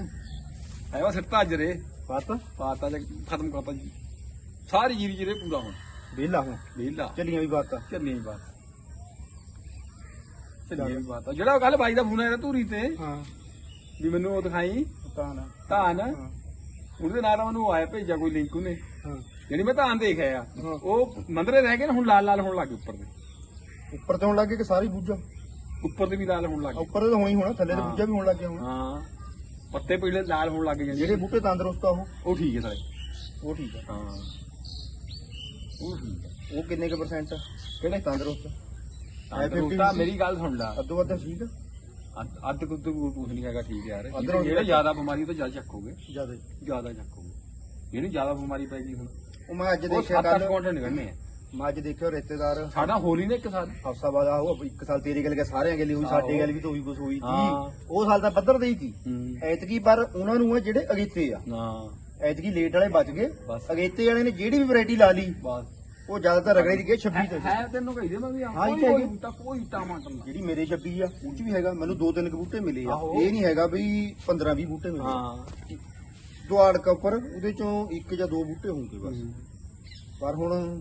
ਐ ਵਾ ਸਿੱਟਾ ਅੱਜ ਰੇ। ਪਤ? ਪਾਤਾ ਜੇ ਖਤਮ ਕਰਤਾ ਜੀ। ਸਾਰੀ ਜੀਰੀ ਜਿਹੜੇ ਪੂਰਾ ਹੁਣ। ਵਿਹਲਾ ਹੁਣ। ਵੇਲਾ ਚੱਲੀਆਂ ਵੀ ਬਾਤ ਚੱਲੀ ਬਾਤ ਚੱਲੀ ਨਹੀਂ ਬਾਤ। ਜਿਹੜਾ ਕੱਲ ਬਾਈ ਦਾ ਫੋਨ ਆਇਆ ਧੂਰੀ ਤੇ ਹਾਂ। ਵੀ ਮੈਨੂੰ ਉਹ ਦਿਖਾਈ। ਤਾਂ ਨਾ ਧਾਨ। ਹਾਂ। ਉਹਦੇ ਨਾਲ ਉਹਨੂੰ ਆਇਆ ਭੇਜਿਆ ਕੋਈ ਲਿੰਕ ਉਹਨੇ। ਹਾਂ। ਜਿਹੜੀ ਮੈਂ ਧਾਨ ਦੇਖਿਆ ਆ ਹਾਂ। ਉਹ ਮੰਦਰੇ ਰਹਿ ਗਏ ਨਾ ਹੁਣ ਲਾਲ ਲਾਲ ਹੋਣ ਲੱਗ ਉੱਪਰ ਦੇ। ਉੱਪਰ ਤੇ ਹੋਣ ਲੱਗੇ ਕਿ ਸਾਰੀ ਬੂਝਾ ਉੱਪਰ ਤੇ ਵੀ ਲਾਲ ਹੋਣ ਲੱਗ ਉੱਪਰ ਤੇ ਹੋਣਾ ਹੋਣਾ ਥੱਲੇ ਤੇ ਹਾਂ। ਬੂਝਾ ਵੀ ਹੋਣ ਲੱਗ ਗਿਆ ਹੁਣ ਹਾਂ। ਪੱਤੇ ਪੀਲੇ ਲਾਲ ਹੋਣ ਲੱਗ ਗਏ ਜਿਹੜੇ ਬੂਟੇ ਤੰਦਰੁਸਤ ਆ ਉਹ? ਉਹ ਠੀਕ ਹੈ ਸਾਲੇ ਉਹ ਠੀਕ ਆ। ਹਾਂ। ਉਹ ਠੀਕ ਹੈ ਉਹ ਕਿੰਨੇ ਕੁ ਪਰਸੈਂਟ ਕਿਹੜੇ ਤੰਦਰੁਸਤ ਤਾਂ ਤਾਂ ਮੇਰੀ ਗੱਲ ਸੁਣ ਲੈ। ਅੱਧੋ ਅੱਧ ਠੀਕ ਆ? ਅੱਧ- ਅੱਧ ਕੁੱਧ ਕੁਝ ਨਹੀਂ ਹੈਗਾ ਠੀਕ ਯਾਰ। ਅੱਧ ਜਿਹੜੇ ਜਿਹੜੇ ਜ਼ਿਆਦਾ ਬਿਮਾਰੀ ਤੋਂ ਜ਼ਿਆਦਾ ਚੱਕੋਗੇ। ਜ਼ਿਆਦਾ ਜ਼ਿਆਦਾ ਚੱਕੋਗੇ। ਇਹਨੂੰ ਜ਼ਿਆਦਾ ਬਿਮਾਰੀ ਪੈ ਗਈ ਹੁਣ। ਉਹ ਮੈਂ ਅੱਜ ਉਹ ਦੇਖਿਆ 7-8 ਕੱਲ ਕੁਆਂਟਲ ਨਿਕਲਣੇ ਆ। ਮੈਂ ਅੱਜ ਦੇਖਿਆ ਰਿਸ਼ਤੇਦਾਰ। ਸਾਡਾ ਹੋਲੀ ਨੇ ਇੱਕ ਸਾਲ। ਹਫਸਾਬਾਦ ਆ ਉਹ ਇੱਕ ਸਾਲ ਤੇਰੀ ਗੱਲ ਕੇ ਸਾਰਿਆਂ ਗੱਲ ਹੋਈ ਸਾਡੇ ਆਹੋ। ਗੱਲ ਵੀ ਤਾਂ ਉਹੀ ਕੁਝ ਹੋਈ ਹਾਂ। ਸੀ ਉਹ ਸਾਲ ਤਾਂ ਪੱਧਰ ਦੇ ਹੀ ਸੀ। ਹੂੰ। ਐਤਕੀ ਪਰ ਉਹਨਾਂ ਨੂੰ ਆ ਜਿਹੜੇ ਅਗੇਤੇ ਆ। ਨਾ ਐਤਕੀ ਲੇਟ ਵਾਲੇ ਬਚ ਗਏ। ਬਸ। ਅਗੇਤੇ ਵਾਲੇ ਨੇ ਜਿਹੜੀ ਵੀ ਵੈਰਾਈਟੀ ਲਾ ਲਈ। ਬਸ। ਉਹ ਜ਼ਿਆਦਾਤਰ ਰਗੜੇ ਦੀ ਗਏ 26 ਤੇ ਹੈ? ਤੈਨੂੰ ਕਹੀ ਦੇ ਮੈਂ ਵੀ ਹਾਂ, ਕੋਈ। ਬੂਟਾ ਕੋਈ ਟਮਾਟਰ ਨਾ ਜਿਹੜੀ ਮੇਰੇ 26 ਆ ਉਹ ਚ ਵੀ ਹੈਗਾ। ਮੈਨੂੰ ਦੋ ਤਿੰਨ ਬੂਟੇ ਮਿਲੇ ਆ। ਇਹ ਨਹੀਂ ਹੈਗਾ ਵੀ 15 20 ਬੂਟੇ ਮਿਲੇ। ਹਾਂ। ਦੁਆੜ ਉੱਪਰ ਉਹਦੇ ਚੋਂ ਇੱਕ ਜਾਂ ਦੋ ਬੂਟੇ ਹੋਣਗੇ ਬਸ। ਪਰ ਹੁਣ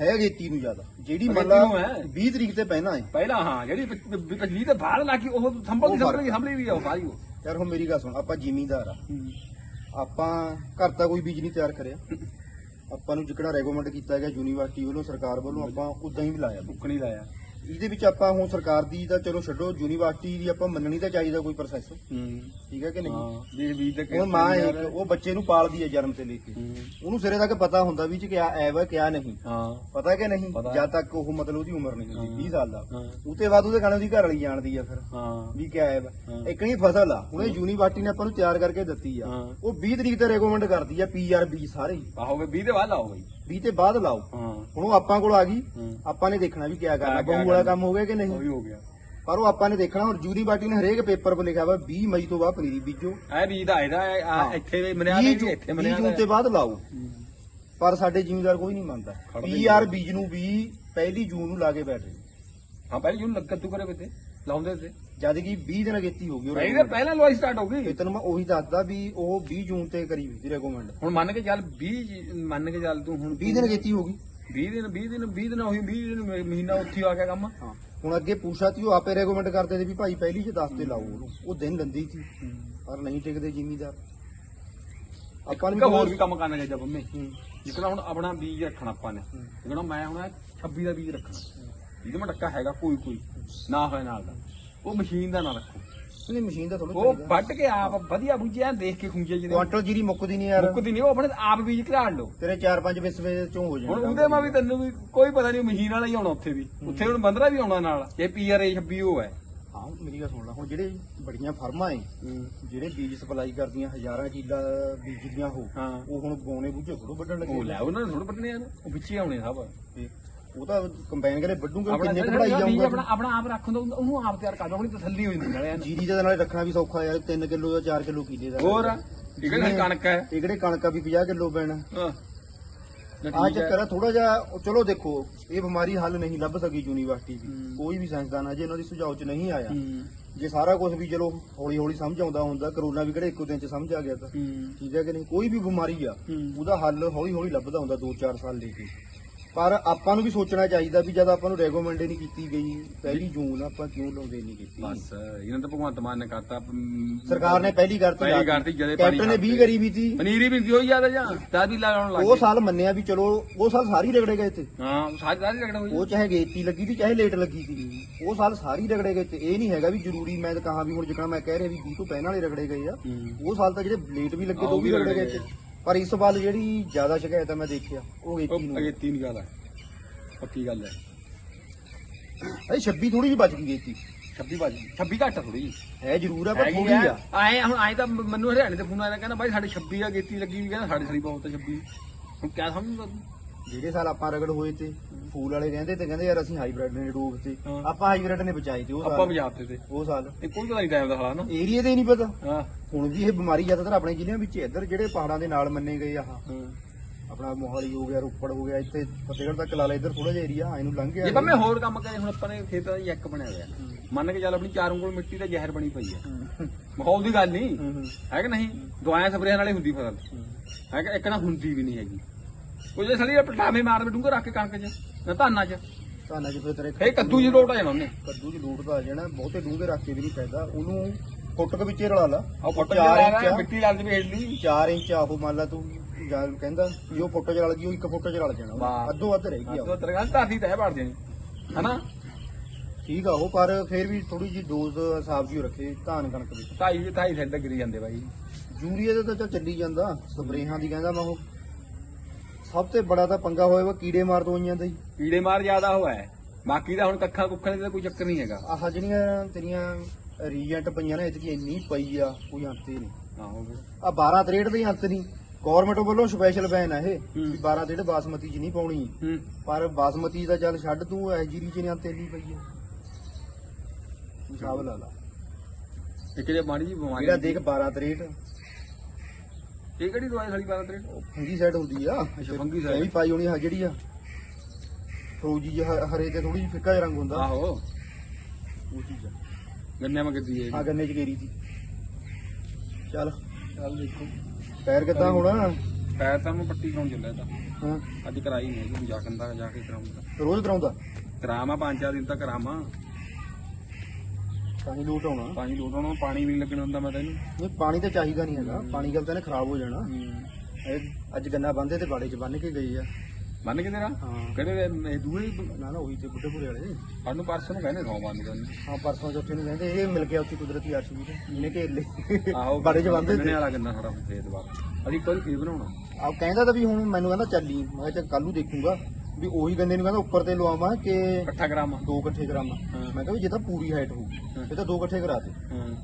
ਹੈ ਗੇਤੀ ਨੂੰ ਜ਼ਿਆਦਾ। ਜਿਹੜੀ ਹੈ। 20 ਤਰੀਕ ਤੇ ਪਹਿਨਾ ਹੈ। ਪਹਿਲਾਂ ਹਾਂ ਜਿਹੜੀ ਪਿਛਲੀ ਤੇ ਬਾਹਰ ਲਾ ਕੇ ਉਹ ਸੰਭਲ ਸੰਭਲੀ ਸੰਭਲੀ ਵੀ ਆ ਉਹ ਯਾਰ ਹੁਣ ਮੇਰੀ ਗੱਲ ਸੁਣ ਆਪਾਂ ਜ਼ਿਮੀਂਦਾਰ ਆ। ਆਪਾਂ ਘਰ ਤਾਂ ਕੋਈ ਬੀਜ ਨਹੀਂ ਤਿਆਰ ਕਰਿਆ। ਆਪਾਂ ਨੂੰ ਜਿਹੜਾ ਰეკਮੈਂਡ ਕੀਤਾ ਗਿਆ ਯੂਨੀਵਰਸਿਟੀ ਵੱਲੋਂ, ਸਰਕਾਰ ਵੱਲੋਂ, ਆਪਾਂ ਉਦਾਂ ਹੀ ਲਾਇਆ। ਬੁੱਕਣੀ ਲਾਇਆ। ਇਹਦੇ ਵਿੱਚ ਆਪਾਂ ਹੁਣ ਸਰਕਾਰ ਦੀ ਤਾਂ ਚਲੋ ਛੱਡੋ ਯੂਨੀਵਰਸਿਟੀ ਦੀ ਆਪਾਂ ਮੰਨਣੀ ਤਾਂ ਚਾਹੀਦਾ ਕੋਈ ਪ੍ਰੋਸੈਸ ਹੂੰ। ਠੀਕ ਹੈ ਕਿ ਨਹੀਂ? ਵੀ ਵੀ ਤੇ ਹੁਣ ਮਾਂ ਇੱਕ ਉਹ ਬੱਚੇ ਨੂੰ ਪਾਲਦੀ ਹੈ ਜਨਮ ਤੇ ਲੈ ਕੇ। ਉਹਨੂੰ ਸਿਰੇ ਤੱਕ ਪਤਾ ਹੁੰਦਾ ਵੀ ਚ ਕਿਆ ਐਬ ਹੈ ਕਿਆ ਨਹੀਂ। ਹਾਂ। ਪਤਾ ਕਿ ਨਹੀਂ। ਜਦ ਤੱਕ ਉਹ ਮਤਲਬ ਉਹਦੀ ਉਮਰ ਨਹੀਂ ਹੁੰਦੀ ਹਾਂ। 20 ਸਾਲ ਦਾ। ਉਤੇ ਬਾਅਦ ਉਹਦੇ ਗਾਣੇ ਉਹਦੀ ਘਰ ਵਾਲੀ ਜਾਣਦੀ ਆ ਫਿਰ ਹਾਂ। ਵੀ ਕਿਆ ਐਬ। ਇੱਕ ਨਹੀਂ ਫਸਲ ਆ। ਉਹਨੇ ਯੂਨੀਵਰਸਿਟੀ ਨੇ ਆਪਾਂ ਨੂੰ ਤਿਆਰ ਕਰਕੇ ਦਿੱਤੀ ਆ। ਉਹ 20 ਤਰੀਕ ਤੇ ਰეკਮੈਂਡ ਕਰਦੀ ਆ ਪੀਆਰ ਬੀ ਸਾਰੇ। ਹੀ। ਆਹੋਗੇ 20 ਦੇ ਬਾਅਦ ਆਓ ਬਈ। 20 ਤੇ ਬਾਅਦ ਲਾਓ। ਹਾਂ। ਹੁਣ ਉਹ ਆਪਾਂ ਕੋਲ ਆ ਗਈ। ਹੂੰ। ਆਪਾਂ ਨੇ ਦੇਖਣਾ ਵੀ ਕਿਆ ਕਰਨਾ। ਕਿਆ- ਬਹੂ ਵਾਲਾ। ਕੰਮ ਹੋ ਗਿਆ ਕਿ ਉਹ ਨਹੀਂ ਵੀ ਹੋ ਗਿਆ। ਪਰ ਉਹ ਆਪਾਂ ਨੇ ਦੇਖਣਾ ਹੁਣ ਯੂਨੀਵਰਸਿਟੀ ਨੇ ਹਰੇਕ ਪੇਪਰ 'ਤੇ ਲਿਖਿਆ ਵਾ 20 ਮਈ ਤੋਂ ਬਾਅਦ ਪਨੀਰੀ ਬੀਜੋ। ਐ ਵੀ ਦਾ ਇਹਦਾ ਇਹ ਹਾਂ। ਇੱਥੇ ਵੀ ਮਰਿਆ 20 ਨਹੀਂ ਇੱਥੇ 20 ਮਰਿਆ ਜੂਨ ਤੇ ਬਾਅਦ ਲਾਓ। ਪਰ ਸਾਡੇ ਜ਼ਿਮੀਂਦਾਰ ਕੋਈ ਨਹੀਂ ਮੰਨਦਾ। ਖੜਦੇ ਹੀ ਪੀਆਰ ਬੀਜ ਨੂੰ ਵੀ ਪਹਿਲੀ ਜੂਨ ਨੂੰ ਲਾ ਕੇ ਬੈਠ। ਹਾਂ ਪਹਿਲੇ ਜੂਨ ਲੱਗ ਤੂ ਕਰੇ ਬਤੇ ਲਾਉਂਦੇ ਤੇ। ਜਦ ਕਿ 20 ਦਿਨ ਅਗੇਤੀ ਹੋ ਗਈ ਉਹ ਭਾਈ ਨੇ ਪਹਿਲਾਂ ਲਵਾਈ ਸਟਾਰਟ ਹੋ ਗਈ। ਇਹ ਤੈਨੂੰ ਮੈਂ ਉਹੀ ਦੱਸਦਾ ਵੀ ਉਹ 20 ਜੂਨ ਤੇ ਕਰੀ ਹੋਈ ਸੀ ਰეკਮੈਂਡ ਹੁਣ ਮੰਨ ਕੇ ਚੱਲ 20 ਮੰਨ ਕੇ ਚੱਲ ਤੂੰ ਹੁਣ 20 ਦਿਨ ਅਗੇਤੀ ਹੋ ਗਈ। 20 ਦਿਨ 20 ਦਿਨ 20 ਦਿਨ ਹੋਈ 20 ਦਿਨ ਮਹੀਨਾ ਉੱਥੇ ਆ ਗਿਆ ਕੰਮ। ਹਾਂ। ਹੁਣ ਅੱਗੇ ਪੂਛਾ ਤੀ ਉਹ ਆਪੇ ਰეკਮੈਂਡ ਕਰਦੇ ਸੀ ਵੀ ਭਾਈ ਪਹਿਲੀ ਚ 10 ਤੇ ਲਾਓ ਉਹਨੂੰ। ਉਹ ਦਿਨ ਲੰਦੀ ਸੀ। ਪਰ ਨਹੀਂ ਟਿਕਦੇ ਜ਼ਿਮੀਦਾਰ। ਆਪਾਂ ਇੱਕ ਹੋਰ ਵੀ ਕੰਮ ਕਰਨਾ ਚਾਹੀਦਾ ਬੰਮੇ। ਹੂੰ, ਜਿਕਣਾ ਹੁਣ ਆਪਣਾ ਬੀਜ ਰੱਖਣਾ ਆਪਾਂ ਨੇ। ਹੂੰ। ਮੈਂ ਹੁਣ 26 ਦਾ ਬੀਜ ਰੱਖਣਾ। ਇਹਦੇ ਮਟੱਕਾ ਹੈਗਾ ਕੋਈ ਕੋਈ ਨਾ ਹੋਏ ਨਾਲ ਦਾ। ਉਹ ਮਸ਼ੀਨ ਦਾ ਨਾ ਰੱਖੋ। ਨਹੀਂ ਮਸ਼ੀਨ ਦਾ ਥੋੜਾ ਉਹ ਵੱਢ ਕੇ ਆਪ ਵਧੀਆ ਬੁੱਝਿਆ ਦੇਖ ਕੇ ਖੁੰਝੇ ਜਿਹਦੇ ਕੁਆਂਟਲ ਜੀਰੀ ਮੁੱਕਦੀ ਨਹੀਂ ਯਾਰ। ਮੁੱਕਦੀ ਨਹੀਂ ਉਹ ਆਪਣੇ ਆਪ ਬੀਜ ਘਾੜ ਲਓ। ਤੇਰੇ 4-5 ਵਿਸਵੇ ਚੋਂ ਹੋ ਹੁਣ ਉਹਦੇ ਮਾ ਵੀ ਤੈਨੂੰ ਵੀ ਕੋਈ ਪਤਾ ਨਹੀਂ ਮਸ਼ੀਨ ਵਾਲਾ ਹੀ ਆਉਣਾ ਉੱਥੇ ਵੀ। ਉੱਥੇ ਹੁਣ ਬੰਦਰਾ ਵੀ ਆਉਣਾ ਨਾਲ। ਇਹ ਪੀਆਰਏ 26 ਉਹ ਹੈ। ਹਾਂ ਮੇਰੀ ਗੱਲ ਸੁਣ ਲੈ। ਹੁਣ ਜਿਹੜੇ ਬੜੀਆਂ ਫਰਮਾਂ ਏ ਜਿਹੜੇ ਬੀਜ ਸਪਲਾਈ ਕਰਦੀਆਂ ਹਜ਼ਾਰਾਂ ਕਿੱਲਾ ਬੀਜ ਦੀਆਂ ਉਹ ਹਾਂ। ਉਹ ਹੁਣ ਬੋਨੇ ਬੁੱਝੇ ਥੋੜੋ ਵੱਢਣ ਲੱਗੇ ਉਹ ਲੈ ਉਹਨਾਂ ਨੇ ਥੋੜਾ ਪੱਟਨੇ ਆ ਉਹ ਵਿੱਚ ਹੀ ਆਉਣੇ ਸਭ। ਤੇ ਉਹ ਤਾਂ ਕੰਬਾਈਨ ਕਰੇ ਆਪਣਾ ਕਿੰਨੇ ਕੁ ਜਾਊਗਾ। ਆਪਣਾ ਆਪਣਾ ਆਪ ਰੱਖਣ ਦਾ ਉਹਨੂੰ ਆਪ ਤਿਆਰ ਕਰ ਦੋ ਆਪਣੀ ਤਸੱਲੀ ਹੋ ਜਾਂਦੀ ਨਾਲੇ ਜੀਰੀ ਦੇ ਨਾਲੇ ਰੱਖਣਾ ਵੀ ਸੌਖਾ ਯਾਰ 3 ਕਿਲੋ ਜਾਂ 4 ਕਿਲੋ ਕੀਲੇ ਦਾ। ਹੋਰ ਹੈ ਕਣਕ ਹੈ। ਇਹ ਕਿਹੜੇ ਕਣਕਾ ਵੀ 50 ਕਿਲੋ ਪੈਣਾ। ਹਾਂ। ਆ ਚੱਕਰ ਆ ਥੋੜਾ ਜਿਹਾ ਚਲੋ ਦੇਖੋ ਇਹ ਬਿਮਾਰੀ ਹੱਲ ਨਹੀਂ ਲੱਭ ਸਕੀ ਯੂਨੀਵਰਸਿਟੀ ਦੀ। ਕੋਈ ਵੀ ਸਾਇੰਸਦਾਨ ਅਜੇ ਇਹਨਾਂ ਦੀ ਸੁਝਾਅ ਚ ਨਹੀਂ ਆਇਆ। ਜੇ ਸਾਰਾ ਕੁਝ ਵੀ ਚਲੋ ਹੌਲੀ ਹੌਲੀ ਸਮਝ ਆਉਂਦਾ ਹੁੰਦਾ ਕਰੋਨਾ ਵੀ ਕਿਹੜੇ ਇੱਕੋ ਦਿਨ ਚ ਸਮਝ ਆ ਗਿਆ ਤਾਂ। ਠੀਕ ਹੈ ਕਿ ਨਹੀਂ? ਕੋਈ ਵੀ ਬਿਮਾਰੀ ਆ। ਉਹਦਾ ਹੱਲ ਹੌਲੀ ਹੌਲੀ ਲੱਭਦਾ ਹੁੰਦਾ 2-4 ਸਾਲ ਲੈ ਕੇ। ਪਰ ਆਪਾਂ ਨੂੰ ਵੀ ਸੋਚਣਾ ਚਾਹੀਦਾ ਵੀ ਜਦ ਆਪਾਂ ਨੂੰ ਰეკਮੈਂਡ ਨਹੀਂ ਕੀਤੀ ਗਈ ਪਹਿਲੀ ਜੂਨ ਆਪਾਂ ਕਿਉਂ ਲਾਉਂਦੇ ਨਹੀਂ ਕੀਤੀ? ਬਸ ਇਹਨਾਂ ਤਾਂ ਭਗਵੰਤ ਮਾਨ ਨੇ ਕਰਤਾ ਅਮ, ਸਰਕਾਰ ਨੇ ਪਹਿਲੀ ਕਰਤੀ ਪਹਿਲੀ ਕਰਤੀ, ਜਦੇ ਪਾਣੀ ਕੈਪਟਨ ਨੇ 20 ਖਾਤੇ। ਕਰੀ ਵੀ ਸੀ। ਪਨੀਰੀ ਵੀ ਕਿਉਂ ਜ਼ਿਆਦਾ ਜਾਂ ਤਾਂ ਵੀ ਲਾਉਣ ਲੱਗ ਉਹ ਗਏ ਸਾਲ ਮੰਨਿਆ ਵੀ ਚਲੋ ਉਹ ਸਾਲ ਸਾਰੀ ਰਗੜੇ ਗਏ ਤੇ ਹਾਂ ਸਾਰੀ ਸਾਰੀ ਲੱਗਣਾ ਹੋਈ। ਉਹ ਚਾਹੇ ਗੇਤੀ ਲੱਗੀ ਸੀ ਚਾਹੇ ਲੇਟ ਲੱਗੀ ਸੀ। ਉਹ ਸਾਲ ਸਾਰੀ ਰਗੜੇ ਗਏ ਤੇ ਇਹ ਨਹੀਂ ਹੈਗਾ ਵੀ ਜ਼ਰੂਰੀ ਮੈਂ ਤਾਂ ਕਹਾ ਵੀ ਹੁਣ ਜਿਕਣਾ ਮੈਂ ਕਹਿ ਰਿਹਾ ਵੀ 20 ਤੋਂ ਪਹਿਲਾਂ ਵਾਲੇ ਰਗੜੇ ਗਏ ਆ। ਹੂੰ। ਉਹ ਸਾਲ ਤਾਂ ਜਿਹੜੇ ਲੇਟ ਵੀ ਲੱਗੇ ਹਾਂ, ਦੋ ਉਹ ਵੀ ਰਗੜੇ ਗਏ ਤੇ ਪਰ ਇਸ ਵਾਰ ਜਿਹੜੀ ਜ਼ਿਆਦਾ ਸ਼ਿਕਾਇਤ ਆ ਮੈਂ ਦੇਖਿਆ ਉਹ ਉਹ ਗੇਤੀ ਨੂੰ ਅਗੇ ਤੀਨ ਗੱਲ ਹੈ। ਪੱਕੀ ਗੱਲ ਹੈ। ਇਹ 26 ਥੋੜੀ ਜਿਹੀ ਬਚ ਗਈ ਗੇਤੀ 26 ਬਾਜੀ 26 ਘੱਟ ਥੋੜੀ ਹੈ ਜ਼ਰੂਰ ਆ ਪਰ ਥੋੜੀ ਆ। ਆਏ ਹੁਣ ਆਏ ਤਾਂ ਮੈਨੂੰ ਹਰਿਆਣੇ ਤੇ ਫੋਨ ਆਇਆ ਕਹਿੰਦਾ ਬਾਈ ਸਾਡੇ 26 ਆ ਗੇਤੀ ਲੱਗੀ ਵੀ ਕਹਿੰਦਾ ਸਾਡੇ ਸਰੀ ਬਹੁਤ 26 ਹੁਣ ਕਿਆ ਸਮਝਦਾ ਤੂੰ ਜਿਹੜੇ ਸਾਲ ਆਪਾਂ ਰਗੜ ਹੋਏ ਤੇ ਫੂਲ ਵਾਲੇ ਕਹਿੰਦੇ ਤੇ ਕਹਿੰਦੇ ਯਾਰ ਅਸੀਂ ਹਾਈਬ੍ਰਿਡ ਨੇ ਡੋਬ ਤੇ ਹਾਂ। ਆਪਾਂ ਹਾਈਬ੍ਰਿਡ ਨੇ ਬਚਾਏ ਤੇ ਉਹ ਆਪਾਂ ਸਾਲ। ਪੰਜਾਬ ਤੇ। ਉਹ ਸਾਲ। ਇਹ ਕੋਈ ਪਤਾ ਨਹੀਂ ਟਾਈਮ ਦਾ ਹਾਲਾ ਨਾ। ਦੇ ਹੀ ਨਹੀਂ ਪਤਾ। ਹਾਂ। ਹੁਣ ਵੀ ਇਹ ਬਿਮਾਰੀ ਜ਼ਿਆਦਾਤਰ ਆਪਣੇ ਜ਼ਿਲ੍ਹਿਆਂ ਵਿੱਚ ਹੀ ਹੈ। ਇੱਧਰ ਜਿਹੜੇ ਪਹਾੜਾਂ ਦੇ ਨਾਲ ਮੰਨੇ ਗਏ ਆਹ ਆਪਣਾ ਮੋਹਾਲੀ ਹੋ ਗਿਆ ਰੋਪੜ ਹੋ ਗਿਆ ਇੱਥੇ ਫਤਿਹਗੜ੍ਹ ਤੱਕ ਲਾ ਲਾ ਇੱਧਰ ਥੋੜਾ ਜਿਹਾ ਏਰੀਆ ਇਹਨੂੰ ਲੰਘ ਗਿਆ। ਜੇ ਭਾਵੇਂ ਹੋਰ ਕੰਮ ਕਰੇ ਹੁਣ ਆਪਾਂ ਨੇ ਖੇਤਾਂ ਦੀ ਇੱਕ ਬਣਿਆ ਹੋਇਆ। ਮੰਨ ਕੇ ਚੱਲ ਆਪਣੀ ਚਾਰ ਉਂਗਲ ਮਿੱਟੀ ਦਾ ਜ਼ਹਿਰ ਬਣੀ ਪਈ ਹੈ ਹੂੰ। ਮਾਹੌਲ ਦੀ ਗੱਲ ਨਹੀਂ। ਹੂੰ, ਹੂੰ। ਹੈ ਕਿ ਨਹੀਂ? ਦਵਾਈਆਂ ਸਪਰੇਆਂ ਨਾਲੇ ਹੁੰਦੀ ਫਸਲ। ਹੈ ਕਿ ਇੱਕ ਨਾ ਹੁੰਦੀ ਵੀ ਨਹੀਂ ਹੈਗੀ। ਉਹ ਜੇ ਸਲੀ ਪਟਾਵੇਂ ਮਾਰ ਦੇ ਡੂੰਘੇ ਰੱਖ ਕੇ ਕਣਕ 'ਚ ਨਾ ਧਾਨਾਂ 'ਚ। ਧਾਨਾਂ 'ਚ ਫਿਰ ਤੇਰੇ ਫੇਰ ਕੱਦੂ 'ਚ ਲੋਟ ਆ ਜਾਣਾ ਉਹਨੇ। ਕੱਦੂ 'ਚ ਲੂਟਦਾ ਆ ਜਾਣਾ ਬਹੁਤੇ ਡੂੰਘੇ ਰੱਖ ਕੇ ਵੀ ਨਹੀਂ ਫਾਇਦਾ। ਉਹਨੂੰ ਫੁੱਟ ਕੇ ਵਿੱਚੇ ਰਲਾ ਲਾ। ਉਹ ਫੁੱਟ ਚਾਰ ਜਾ ਇੰਚ ਆ। ਮਿੱਟੀ ਲੱਗ ਵੀ ਹੇਠਲੀ 4 ਇੰਚ ਆ ਉਹ ਮੰਨ ਲਾ ਤੂੰ ਜਾਂ ਕਹਿੰਦਾ ਵੀ ਉਹ ਫੁੱਟ 'ਚ ਰਲ ਗਈ ਉਹ ਇੱਕ ਫੁੱਟ 'ਚ ਰਲ ਜਾਣਾ। ਅੱਧੋ ਅੱਧ ਰਹਿ ਗਈ ਆ ਅੱਧੋ ਉਹ। ਤਰਗਾਂ ਧਰਤੀ ਤੈ ਪੜ ਜਾਣੀ ਹਨਾ? ਠੀਕ ਆ ਉਹ ਪਰ ਫਿਰ ਵੀ ਥੋੜੀ ਜੀ ਡੋਜ਼ ਹਿਸਾਬ ਜੀ ਰੱਖੇ ਧਾਨ ਕਣਕ ਵਿੱਚ। ਢਾਈ ਢਾਈ ਸੈਂਟ ਗਿਰੀ ਜਾਂਦੇ ਬਾਈ। ਯੂਰੀਆ ਦਾ ਤਾਂ ਚੱਲੀ ਜਾਂਦਾ ਸਪਰੇਹਾਂ ਦੀ ਕਹਿੰਦਾ ਮੈਂ ਉਹ ਸਭ ਤੋਂ ਬੜਾ ਤਾਂ ਪੰਗਾ ਹੋਇਆ ਵਾ ਕੀੜੇ ਮਾਰ ਦਵਾਈਆਂ ਦਾ ਹੀ ਕੀੜੇ ਮਾਰ ਜ਼ਿਆਦਾ ਹੋਇਆ ਹੈ। ਬਾਕੀ ਦਾ ਹੁਣ ਕੱਖਾਂ ਕੁੱਖਾਂ ਦਾ ਕੋਈ ਚੱਕਰ ਨਹੀਂ ਹੈਗਾ। ਆਹ ਜਿਹੜੀਆਂ ਤੇਰੀਆਂ ਰੀਜੈਂਟ ਪਈਆਂ ਨੇ ਇਤਕੀ ਇੰਨੀ ਪਈ ਆ ਕੋਈ ਅੰਤ ਹੀ ਨਹੀਂ। ਆਹੋ ਫਿਰ। ਆ 12 63 ਦੇ ਅੰਤ ਨਹੀਂ। ਗਵਰਨਮੈਂਟ ਵੱਲੋਂ ਸਪੈਸ਼ਲ ਬੈਨ ਆ ਇਹ। ਵੀ 12 63 ਬਾਸਮਤੀ ਚ ਨਹੀਂ ਪਾਉਣੀ। ਹੂੰ। ਪਰ ਬਾਸਮਤੀ ਦਾ ਚੱਲ ਛੱਡ ਤੂੰ ਐ ਜੀਰੀ ਚ ਨੇ ਅੰਤ ਇੰਨੀ ਪਈ ਆ। ਹਿਸਾਬ ਲਾ ਲਾ। ਇੱਕ ਜੇ ਮਾੜੀ ਜੀ ਬਿਮਾਰੀ ਜਿਹੜਾ ਦੇਖ 12 63 ਇਹ ਕਿਹੜੀ ਦਵਾਈ ਸਾਲੀ ਬਾਤ ਤੇਰੇ? ਫੰਗੀ ਸਾਈਡ ਹੁੰਦੀ ਆ। ਅੱਛਾ, fungicide। ਇਹ ਵੀ ਪਾਈ ਹੋਣੀ ਆ ਜਿਹੜੀ ਆ। ਫਰੋਜੀ ਜਿਹਾ ਹਰੇ ਤੇ ਥੋੜੀ ਜਿਹੀ ਫਿੱਕਾ ਜਿਹਾ ਰੰਗ ਹੁੰਦਾ। ਆਹੋ। ਉਹ ਚੀਜ਼ ਆ। ਗੰਨੇ ਮੈਂ ਕਿੱਦੀ ਆ ਗੰਨੇ ਚ ਗੇਰੀ ਦੀ ਚੱਲ। ਚੱਲ ਦੇਖੋ। ਪੈਰ ਕਿੱਦਾਂ ਹੋਣਾ? ਪੈਰ ਤਾਂ ਮੈਂ ਪੱਟੀ ਕਰਾਉਣ ਚੱਲਿਆ ਤਾਂ। ਹਾਂ। ਅੱਜ ਕਰਾਈ ਨਹੀਂ ਜਾ ਕੰਦਾ ਜਾ ਕੇ ਕਰਾਉਂਗਾ। ਰੋਜ਼ ਕਰਾਉਂਦਾ? ਕਰਾਵਾਂ ਪੰਜ ਚਾਰ ਦਿਨ ਤੱਕ ਕਰਾਵਾਂ। ਹੀ ਲੂਟ ਆਉਣਾ। ਪਾਣੀ ਲੋਟਾਉਣਾ ਪਾਣੀ ਵੀ ਲੱਗਣਾ ਹੁੰਦਾ ਮੈਂ ਤੈਨੂੰ ਨਹੀਂ ਪਾਣੀ ਤਾਂ ਚਾਹੀਦਾ ਨਹੀਂ ਹੈਗਾ। ਪਾਣੀ ਗੱਲ ਤਾਂ ਇਹਨੇ ਖਰਾਬ ਹੋ ਜਾਣਾ। ਇਹ ਅੱਜ ਗੰਨਾ ਬੰਦੇ ਤੇ ਬਾੜੇ ਚ ਬੰਨ ਕੇ ਗਏ ਆ। ਮੰਨ ਕੇ ਤੇਰਾ? ਹਾਂ। ਕਿਹੜੇ ਇਹ ਦੂਏ ਨਾ ਨਾ ਉਹੀ ਤੇ ਬੁੱਢੇਪੁਰੇ ਵਾਲੇ ਸਾਨੂੰ ਪਰਸੋਂ ਨੂੰ ਕਹਿੰਦੇ ਸੌ ਬੰਦ ਕਰਨ ਹਾਂ ਪਰਸੋਂ ਚੌਥੇ ਨੂੰ ਕਹਿੰਦੇ ਇਹ ਮਿਲ ਗਿਆ ਉੱਥੇ ਕੁਦਰਤੀ ਆਰਸ਼ੀ ਤੇ ਇਹਨੇ ਘੇਰ ਲਏ ਆਹੋ ਬਾੜੇ ਚ ਬੰਦੇ ਗੰਨੇ ਤੇ ਵਾਲਾ ਗੰਨਾ ਸਾਡਾ ਫੇਰ ਦੁਬਾਰਾ। ਅਸੀਂ ਕੋਈ ਕੀ ਬਣਾਉਣਾ। ਆ ਕਹਿੰਦਾ ਤਾਂ ਵੀ ਹੁਣ ਮੈਨੂੰ ਕਹਿੰਦਾ ਚੱਲੀ। ਮੈਂ ਕਿਹਾ ਕੱਲ ਨੂੰ ਦੇਖੂੰਗਾ। ਵੀ ਉਹੀ ਗੰਨੇ ਨੂੰ ਕਹਿੰਦਾ ਉੱਪਰ ਤੇ ਲਵਾਵਾਂ ਕਿ ਇਕੱਠਾ ਕਰਾਵਾਂ। ਦੋ ਇਕੱਠੇ ਕਰਾਵਾਂ। ਮੈਂ ਕਿਹਾ ਵੀ ਜੇ ਤਾਂ ਪੂਰੀ ਹਾਈਟ ਹੋਊ ਹਾਂ। ਇਹ ਤਾਂ ਦੋ ਇਕੱਠੇ ਕਰਾ ਦੇ।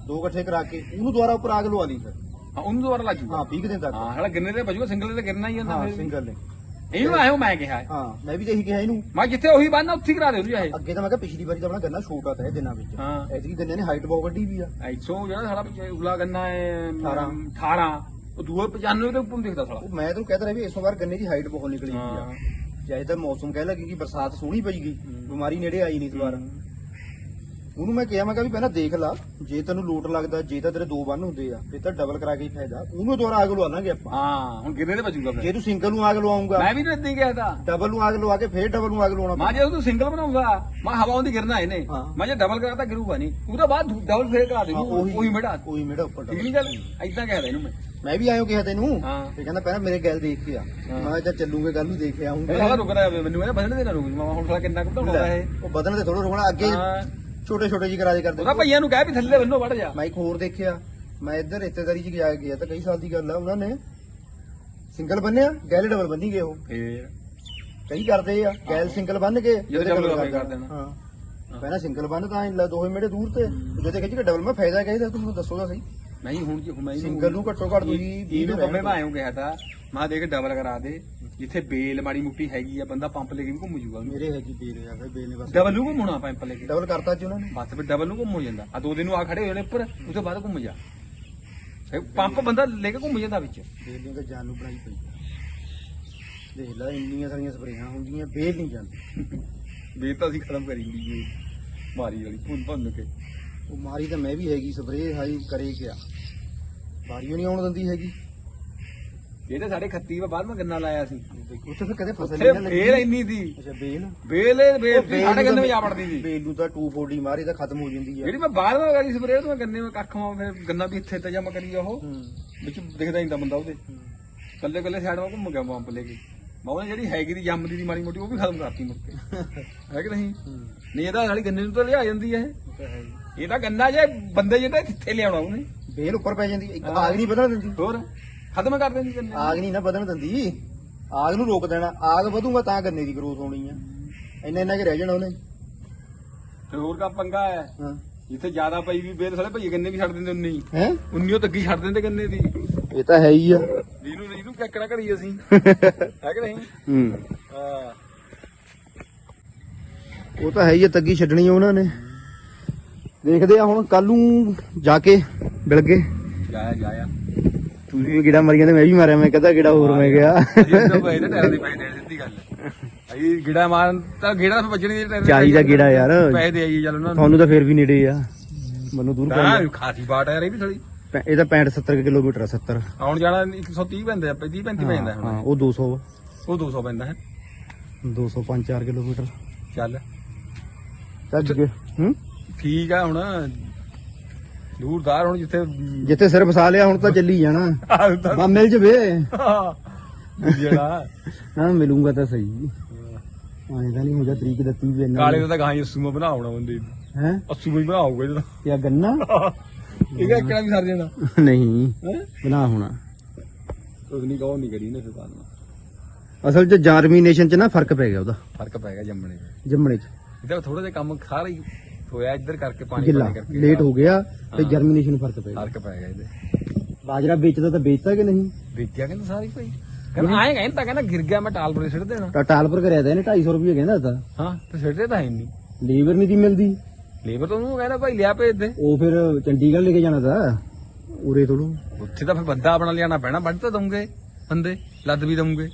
ਦੋ ਇਕੱਠੇ ਕਰਾ ਕੇ ਉਹਨੂੰ ਦੁਬਾਰਾ ਉੱਪਰ ਆਗ ਲਵਾ ਲਈ ਫਿਰ। ਹਾਂ, ਉਹਨੂੰ ਦੁਬਾਰਾ ਜੂਗਾ। ਹਾਂ 20 ਦਿਨ ਤੱਕ। ਹਾਂ ਸਾਡਾ ਗਿਰਨੇ ਤੇ ਬਜੂਗਾ ਸਿੰਗਲ ਤੇ ਗਿਰਨਾ ਹੀ ਜਾਂਦਾ ਹਾਂ ਫਿਰ। ਵੀ। ਸਿੰਗਲ ਨੇ ਇਹਨੂੰ ਆਇਓ ਮੈਂ ਕਿਹਾ। ਹਾਂ ਮੈਂ ਵੀ ਤਾਂ ਇਹੀ ਕਿਹਾ ਇਹਨੂੰ। ਮੈਂ ਜਿੱਥੇ ਉਹੀ ਬੰਨ੍ਹਨਾ ਉੱਥੇ ਕਰਾ ਦੇ ਉਹਨੂੰ ਚਾਹੇ ਅੱਗੇ ਤਾਂ ਮੈਂ ਕਿਹਾ ਪਿਛਲੀ ਵਾਰੀ ਤਾਂ ਆਪਣਾ ਗੰਨਾ ਛੋਟਾ ਤਾਂ ਇਹ ਦਿਨਾਂ ਵਿੱਚ। ਹਾਂ। ਐਤਕੀ ਗੰਨੇ ਨੇ ਹਾਈਟ ਬਹੁਤ ਵੱਡੀ ਵੀ ਆ। ਐਸੋ ਜਿਹੜਾ ਸਾਡਾ ਉਗਲਾ ਗੰਨਾ ਹੈ 18 18 ਉਹ ਦੂਆ 95 ਤੇ ਉੱਪਰ ਦਿਖਦਾ ਸਾਲਾ। ਮੈਂ ਤੈਨੂੰ ਕਹਿ ਰਿਹਾ ਵੀ ਇਸ ਵਾਰ ਗੰਨੇ ਦੀ ਹਾਈਟ ਬਹੁਤ ਨਿਕਲੀ ਆ। ਚਾਹੇ ਤਾਂ ਮੌਸਮ ਕਹਿ ਲੱਗੀ ਕਿ ਬਰਸਾਤ ਸੋਹਣੀ ਪਈ ਗਈ। ਬਿਮਾਰੀ ਨੇੜੇ ਆਈ ਨਹੀਂ ਵਾਰ ਉਹਨੂੰ ਮੈਂ ਕਿਹਾ ਮੈਂ ਕਿਹਾ ਵੀ ਪਹਿਲਾਂ ਦੇਖ ਲਾ ਜੇ ਤੈਨੂੰ ਲੋਟ ਲੱਗਦਾ ਜੇ ਤਾਂ ਤੇਰੇ ਦੋ ਬੰਨ ਹੁੰਦੇ ਆ ਫਿਰ ਤਾਂ ਡਬਲ ਕਰਾ ਕੇ ਹੀ ਫਾਇਦਾ। ਉਹਨੂੰ ਦੁਬਾਰਾ ਆਗ ਲਵਾ ਲਾਂਗੇ ਆਪਾਂ। ਹਾਂ ਹੁਣ ਤੇ ਬਜੂਗਾ ਫਿਰ? ਜੇ ਤੂੰ ਸਿੰਗਲ ਨੂੰ ਆਗ ਲਵਾਉਂਗਾ ਮੈਂ ਵੀ ਤਾਂ ਏਦਾਂ ਹੀ ਗਿਆ ਤਾਂ। ਡਬਲ ਨੂੰ ਆਗ ਲਵਾ ਕੇ ਫੇਰ ਡਬਲ ਨੂੰ ਆਗ ਲਵਾਉਣਾ ਮਾਂ ਜੇ ਤੂੰ ਸਿੰਗਲ ਬਣਾਉਂਗਾ ਮੈਂ ਹਵਾ ਉਹਦੀ ਗਿਰਨਾ ਇਹਨੇ ਹਾਂ। ਮੈਂ ਜੇ ਡਬਲ ਕਰਾਤਾ ਗਿਰੂਗਾ ਨਹੀਂ। ਉਹਦਾ ਬਾਅਦ ਡਬਲ ਫੇਰ ਕਰਾ ਦੇ ਹਾਂ, ਉਹੀ ਮੇੜਾ ਉਹੀ ਮੇੜਾ ਉੱਪਰ ਠੀਕ। ਨਹੀਂ ਗੱਲ? ਐਦਾਂ ਕਹਿਦਾ ਇਹਨੂੰ ਮੈਂ। ਮੈਂ ਵੀ ਆਇਓ ਕਿਹਾ ਤੈਨੂੰ। ਹਾਂ। ਤੇ ਕਹਿੰਦਾ ਪਹਿਲਾਂ ਮੇਰੇ ਗੱਲ ਦੇਖ ਕੇ ਆ। ਮੈਂ ਕਿਹਾ ਚੱਲੂਗੇ ਕੱਲ ਨੂੰ ਦੇਖ ਕੇ ਇਹ ਸਾਲਾ ਆਉਂਗਾ ਰੁਕ ਰਿਹਾ ਮੈਨੂੰ ਇਹਦਾ ਬਦਲਣ ਦੇ ਨਾ ਰੁਕ। ਮੈਂ ਹੁਣ ਸਾਲਾ ਕਿੰਨਾ ਕੁ ਬਣਾਉਂਦਾ ਇਹ। ਉਹ ਬਦਨ ਤੇ ਥੋੜਾ ਰੋਣਾ ਅੱਗੇ ਹਾਂ। ਛੋਟੇ ਛੋਟੇ ਜੀ ਕਰਾਜੇ ਕਰਦੇ ਉਹਦਾ ਭਈਆਂ ਨੂੰ ਕਹਿ ਵੀ ਥੱਲੇ ਬੰਨੋ ਵੜ ਜਾ। ਮੈਂ ਇੱਕ ਹੋਰ ਦੇਖਿਆ। ਮੈਂ ਇੱਧਰ ਰਿਸ਼ਤੇਦਾਰੀ ਚ ਗਿਆ ਗਿਆ ਤਾਂ ਕਈ ਸਾਲ ਦੀ ਗੱਲ ਆ ਉਹਨਾਂ ਨੇ ਸਿੰਗਲ ਬੰਨਿਆ ਗੈਲ ਡਬਲ ਬੰਨੀ ਗਏ ਉਹ। ਫੇਰ? ਕਈ ਕਰਦੇ ਆ ਗੈਲ ਸਿੰਗਲ ਬੰਨ ਕੇ double double ਕਰ ਦੇਣਾ। ਹਾਂ। ਪਹਿਲਾਂ ਸਿੰਗਲ ਬੰਨ ਤਾਂ ਦੋਹੇ ਮੇੜੇ ਦੂਰ ਤੇ ਜਦੋਂ ਖਿੱਚ ਕੇ ਡਬਲ ਮੈਂ ਫਾਇਦਾ ਕਿਹਾ ਇਹਦਾ ਤੁਹਾਨੂੰ ਦੱਸੋ ਤਾਂ ਸਹੀ। ਨਹੀਂ ਹੁਣ ਜੀ ਮੈਂ ਸਿੰਗਲ ਨੂੰ ਘੱਟੋ ਘੱਟ ਤੁਸੀਂ ਇਹਨੂੰ ਬੰਮੇ ਆਇਓ ਕਿਹਾ ਤਾਂ ਮੈਂ ਦੇਖ ਡਬਲ ਕਰਾ ਦੇ ਜਿੱਥੇ ਬੇਲ ਮਾੜੀ ਮੁੱਟੀ ਹੈਗੀ ਆ ਬੰਦਾ ਪੰਪ ਲੈ ਕੇ ਵੀ ਘੁੰਮ ਜੂਗਾ ਮੇਰੇ ਹੈਗੀ ਬੇਲ ਆ ਫਿਰ ਬੇਲ ਨੇ ਬਸ ਡਬਲ ਨੂੰ ਘੁੰਮਣਾ ਪੰਪ ਲੈ ਕੇ। ਡਬਲ ਕਰਤਾ ਜੀ ਉਹਨਾਂ ਨੇ। ਬਸ ਫਿਰ ਡਬਲ ਨੂੰ ਘੁੰਮ ਹੋ ਜਾਂਦਾ। ਆ ਦੋ ਦਿਨ ਨੂੰ ਆ ਖੜੇ ਹੋ ਜਾਣੇ ਉੱਪਰ ਉਸ ਤੋਂ ਬਾਅਦ ਘੁੰਮ ਜਾ। ਪੰਪ ਬੰਦਾ ਲੈ ਕੇ ਘੁੰਮ ਜਾਂਦਾ ਵਿੱਚ। ਬੇਲ ਨੇ ਤਾਂ ਜਾਨ ਨੂੰ ਬਣਾਈ ਪਈ। ਦੇਖ ਲੈ ਇੰਨੀਆਂ ਸਾਰੀਆਂ ਸਪਰੇਆਂ ਹੁੰਦੀਆਂ ਬੇਲ ਨਹੀਂ ਜਾਂਦੀ। ਵੇ ਤਾਂ ਅਸੀਂ ਖਤਮ ਕਰੀ ਜੀ ਮਾਰੀ ਵਾਲੀ ਭੁੰਨ ਭੰਨ ਕੇ। ਉਹ ਮਾਰੀ ਤਾਂ ਮੈਂ ਵੀ ਹੈਗੀ ਸਪਰੇ ਹਾਈ ਕਰੇ ਕਿਆ। ਬਾਰੀਓ ਨਹੀਂ ਆਉਣ ਦਿੰਦੀ ਹੈਗੀ। ਇਹ ਤਾਂ ਸਾਡੇ ਖੱਤੀ ਵਾ ਬਾਅਦ ਮੈਂ ਗੰਨਾ ਲਾਇਆ ਸੀ। ਉੱਥੇ ਫਿਰ ਕਦੇ ਫਸਲ ਨਹੀਂ ਫੇਰ ਲੱਗੀ। ਇੰਨੀ ਦੀ। ਅੱਛਾ ਬੇਲ? ਬੇਲ ਇਹ ਬੇਲ ਸਾਡੇ ਨੂੰ ਗੰਨੇ ਵਿੱਚ ਆ ਵੜਦੀ ਸੀ ਬੇਲ ਨੂੰ ਤਾਂ 240 ਮਾਰੇ ਤਾਂ ਖਤਮ ਹੋ ਜਾਂਦੀ ਆ। ਜਿਹੜੀ ਮੈਂ ਬਾਹਰ ਮੈਂ ਕਰੀ ਸਪਰੇਅ ਤੋਂ ਗੰਨੇ ਵਿੱਚ ਕੱਖ ਮਾਂ ਫਿਰ ਗੰਨਾ ਵੀ ਇੱਥੇ ਤੇ ਜਮਾ ਕਰੀ ਆ ਉਹ। ਵਿੱਚ ਦਿਖਦਾ ਨਹੀਂ ਤਾਂ ਬੰਦਾ ਉਹਦੇ। ਕੱਲੇ ਕੱਲੇ ਸਾਈਡ ਮੈਂ ਘੁੰਮ ਗਿਆ ਪੰਪ ਲੈ ਕੇ। ਮੈਂ ਉਹਨੇ ਜਿਹੜੀ ਹੈਗੀ ਦੀ ਜੰਮਦੀ ਦੀ ਮਾੜੀ ਮੋਟੀ ਉਹ ਵੀ ਖਤਮ ਕਰਤੀ ਮੁੜ ਕੇ। [laughs] ਹੈ ਕਿ ਨਹੀਂ? ਨਹੀਂ ਇਹਦਾ ਸਾਲੀ ਗੰਨੇ ਨੂੰ ਤਾਂ ਲਿਆ ਜਾਂਦੀ ਹੈ ਉਹ ਤਾਂ ਹੈ ਹੀ। ਇਹ ਤਾਂ ਗੰਨਾ ਜੇ ਬੰਦੇ ਜਿਹੜਾ ਕਿੱਥੇ ਲਿਆਉਣਾ ਉਹਨੇ? ਬੇਲ ਉੱਪਰ ਪੈ ਜਾਂਦੀ ਇੱਕ। ਆਗ ਨਹੀਂ ਵਧਣ ਦਿੰਦੀ। ਹੋਰ? ਖਤਮ ਕਰ ਦੇਣੀ ਗੰਨੇ ਆਗ ਨਹੀਂ ਨਾ ਵਧਣ ਦਿੰਦੀ। ਆਗ ਨੂੰ ਰੋਕ ਦੇਣਾ। ਆਗ ਵਧੂਗਾ ਤਾਂ ਗੰਨੇ ਦੀ ਗਰੋਥ ਹੋਣੀ ਆ। ਇੰਨਾ ਇੰਨਾ ਕਿ ਰਹਿ ਜਾਣਾ ਉਹਨੇ। ਫਿਰ ਹੋਰ ਕਾ ਪੰਗਾ ਹੈ। ਹਾਂ। ਜਿੱਥੇ ਜ਼ਿਆਦਾ ਪਈ ਵੀ ਬੇਲ ਸਾਲੇ ਭਈਏ ਗੰਨੇ ਵੀ ਛੱਡ ਦਿੰਦੇ ਉਨੀ ਹੈ। ਉਨੀ ਉਹ ਤੱਗੀ ਛੱਡ ਦਿੰਦੇ ਗੰਨੇ ਦੀ। ਇਹ ਤਾਂ ਹੈ ਹੀ ਆ। ਇਹਨੂੰ ਇਹਨੂੰ ਕਿੱਕਣਾ ਕਰੀ ਅਸੀਂ। [laughs] ਹੈ ਕਿ ਨਹੀਂ? ਹੂੰ। ਹਾਂ। ਉਹ ਤਾਂ ਹੈ ਹੀ ਆ, ਤੱਗੀ ਛੱਡਣੀ ਉਹਨਾਂ ਨੇ। ਦੇਖਦੇ ਆ ਹੁਣ ਕੱਲ ਨੂੰ ਜਾ ਕੇ ਮਿਲ ਗਏ। ਜਾਇਆ ਜਾਇਆ। ਤੁਸੀਂ ਵੀ ਗਿੜਾ ਮਰੀਆਂ ਤੇ ਮੈਂ ਵੀ ਮਾਰਿਆ ਮੈਂ ਕਹਦਾ ਗਿੜਾ ਹੋਰ ਮੈਂ ਗਿਆ। ਤਾਂ ਪਏ ਨੇ ਟਾਇਰ ਦੇ ਪੈਸੇ ਦੇਣ ਸਿੱਧੀ ਗੱਲ। ਅਈ ਗਿੜਾ ਮਾਰਨ ਤਾਂ ਗਿੜਾ ਤਾਂ ਵੱਜਣੀ ਦੇ ਟਾਇਰ ਦੇ ਚਾਹੀਦਾ ਗਿੜਾ ਯਾਰ। ਪੈਸੇ ਦੇ ਆਈਏ ਚੱਲ ਉਹਨਾਂ ਨੂੰ। ਤੁਹਾਨੂੰ ਤਾਂ ਫੇਰ ਵੀ ਨੇੜੇ ਆ। ਮੈਨੂੰ ਦੂਰ ਪੈਂਦਾ। ਖਾਸੀ ਬਾਟ ਹੈ ਇਹ ਵੀ ਥੋੜੀ ਇਹ ਤਾਂ 65 70 ਕਿਲੋਮੀਟਰ ਆ 70 ਆਉਣ ਜਾਣਾ 130 ਪੈਂਦੇ ਆ 30 35 ਪੈਂਦਾ ਹਾਂ ਹੁਣ। ਉਹ 200 ਉਹ 200 ਪੈਂਦਾ ਹੈ। 205 4 ਕਿਲੋਮੀਟਰ। ਚੱਲ। ਚੱਜ ਕੇ ਹੂੰ? ਠੀਕ ਆ ਹੁਣ। ਦੂਰਦਾਰ ਹੁਣ ਜਿੱਥੇ ਜਿੱਥੇ ਸਿਰ ਫਸਾ ਲਿਆ ਹੁਣ ਤਾਂ ਚੱਲੀ ਜਾਣਾ। ਆਹ ਬਾ ਮਿਲ ਜਵੇ। ਜਿਹੜਾ ਹਾਂ ਮਿਲੂੰਗਾ ਤਾਂ ਸਹੀ। ਐਂ ਤਾਂ ਨਹੀਂ ਹੋ ਜਾ ਤਰੀਕ ਦਿੱਤੀ ਵੀ ਇੰਨਾ ਕਾਲੇ ਦਾ ਤਾਂ ਗਾਂ ਅਸੂਮਾ ਬਣਾਉਣਾ ਬੰਦੇ ਹੈ? ਅਸੂਮਾ ਹੀ ਬਣਾਉਗਾ ਇਹਦਾ ਕਿਆ ਗੰਨਾ? ਇਹ ਕਿਹੜਾ ਵੀ ਸਰ ਜਾਣਾ। ਨਹੀਂ। ਹੈ? ਬਣਾ ਹੋਣਾ। ਕੁਝ ਨਹੀਂ ਕਹੋ ਨਹੀਂ ਕਰੀ ਨੇ ਫਿਰ ਵਿੱਚ ਅਸਲ 'ਚ ਜਰਮੀਨੇਸ਼ਨ 'ਚ ਨਾ ਫ਼ਰਕ ਪੈ ਗਿਆ ਉਹਦਾ। ਫ਼ਰਕ ਪੈ ਗਿਆ ਜੰਮਣੇ ਜੰਮਣੇ 'ਚ। ਇਹਦਾ ਥੋੜਾ ਜਿਹਾ ਕੰਮ ਸਾਰਾ ਹੀ ਹੋਇਆ ਇੱਧਰ ਕਰਕੇ ਪਾਣੀ ਗਿੱਲਾ ਪਾਣੀ ਕਰਕੇ ਲੇਟ ਹੋ ਗਿਆ ਤੇ ਹਾਂ। ਜਰਮੀਨੇਸ਼ਨ ਫ਼ਰਕ ਪੈ ਗਿਆ। ਫ਼ਰਕ ਪੈ ਗਿਆ ਇਹਦੇ। ਬਾਜਰਾ ਵੇਚਦਾ ਤਾਂ ਵੇਚਦਾ ਕਿ ਨਹੀਂ? ਵੇਚਿਆ ਕਹਿੰਦਾ ਸਾਰੀ ਭਾਈ। ਕਹਿੰਦਾ ਆਏ ਕਹਿੰਦਾ ਕਹਿੰਦਾ ਗਿਰ ਗਿਆ ਮੈਂ ਟਾਲ ਪਰ ਸਿੱਟ ਦੇਣਾ। ਤਾਂ ਟਾਲ ਪਰ ਕਰਿਆ ਤਾਂ ਇਹਨੇ 250 ਰੁਪਏ ਕਹਿੰਦਾ ਤਾਂ ਹਾਂ ਤੇ ਸਿੱਟਦੇ ਤਾਂ ਹੈ ਨਹੀਂ। ਲੀਵਰ ਨਹੀਂ ਦੀ ਮਿਲਦੀ। ਲੇਬਰ ਤੋਂ ਉਹਨੂੰ ਕਹਿੰਦਾ ਭਾਈ ਲਿਆ ਭੇਜ ਦੇ। ਉਹ ਫਿਰ ਚੰਡੀਗੜ੍ਹ ਲੈ ਕੇ ਜਾਣਾ ਤਾਂ ਉਰੇ ਤੋਂ ਉੱਥੇ ਤਾਂ ਫਿਰ ਬੰਦਾ ਆਪਣਾ ਲਿਆਣਾ ਪੈਣਾ ਵੱਢ ਤਾਂ ਦਊਂਗੇ ਬੰਦੇ ਲੱਦ ਵੀ ਦਊਂਗੇ।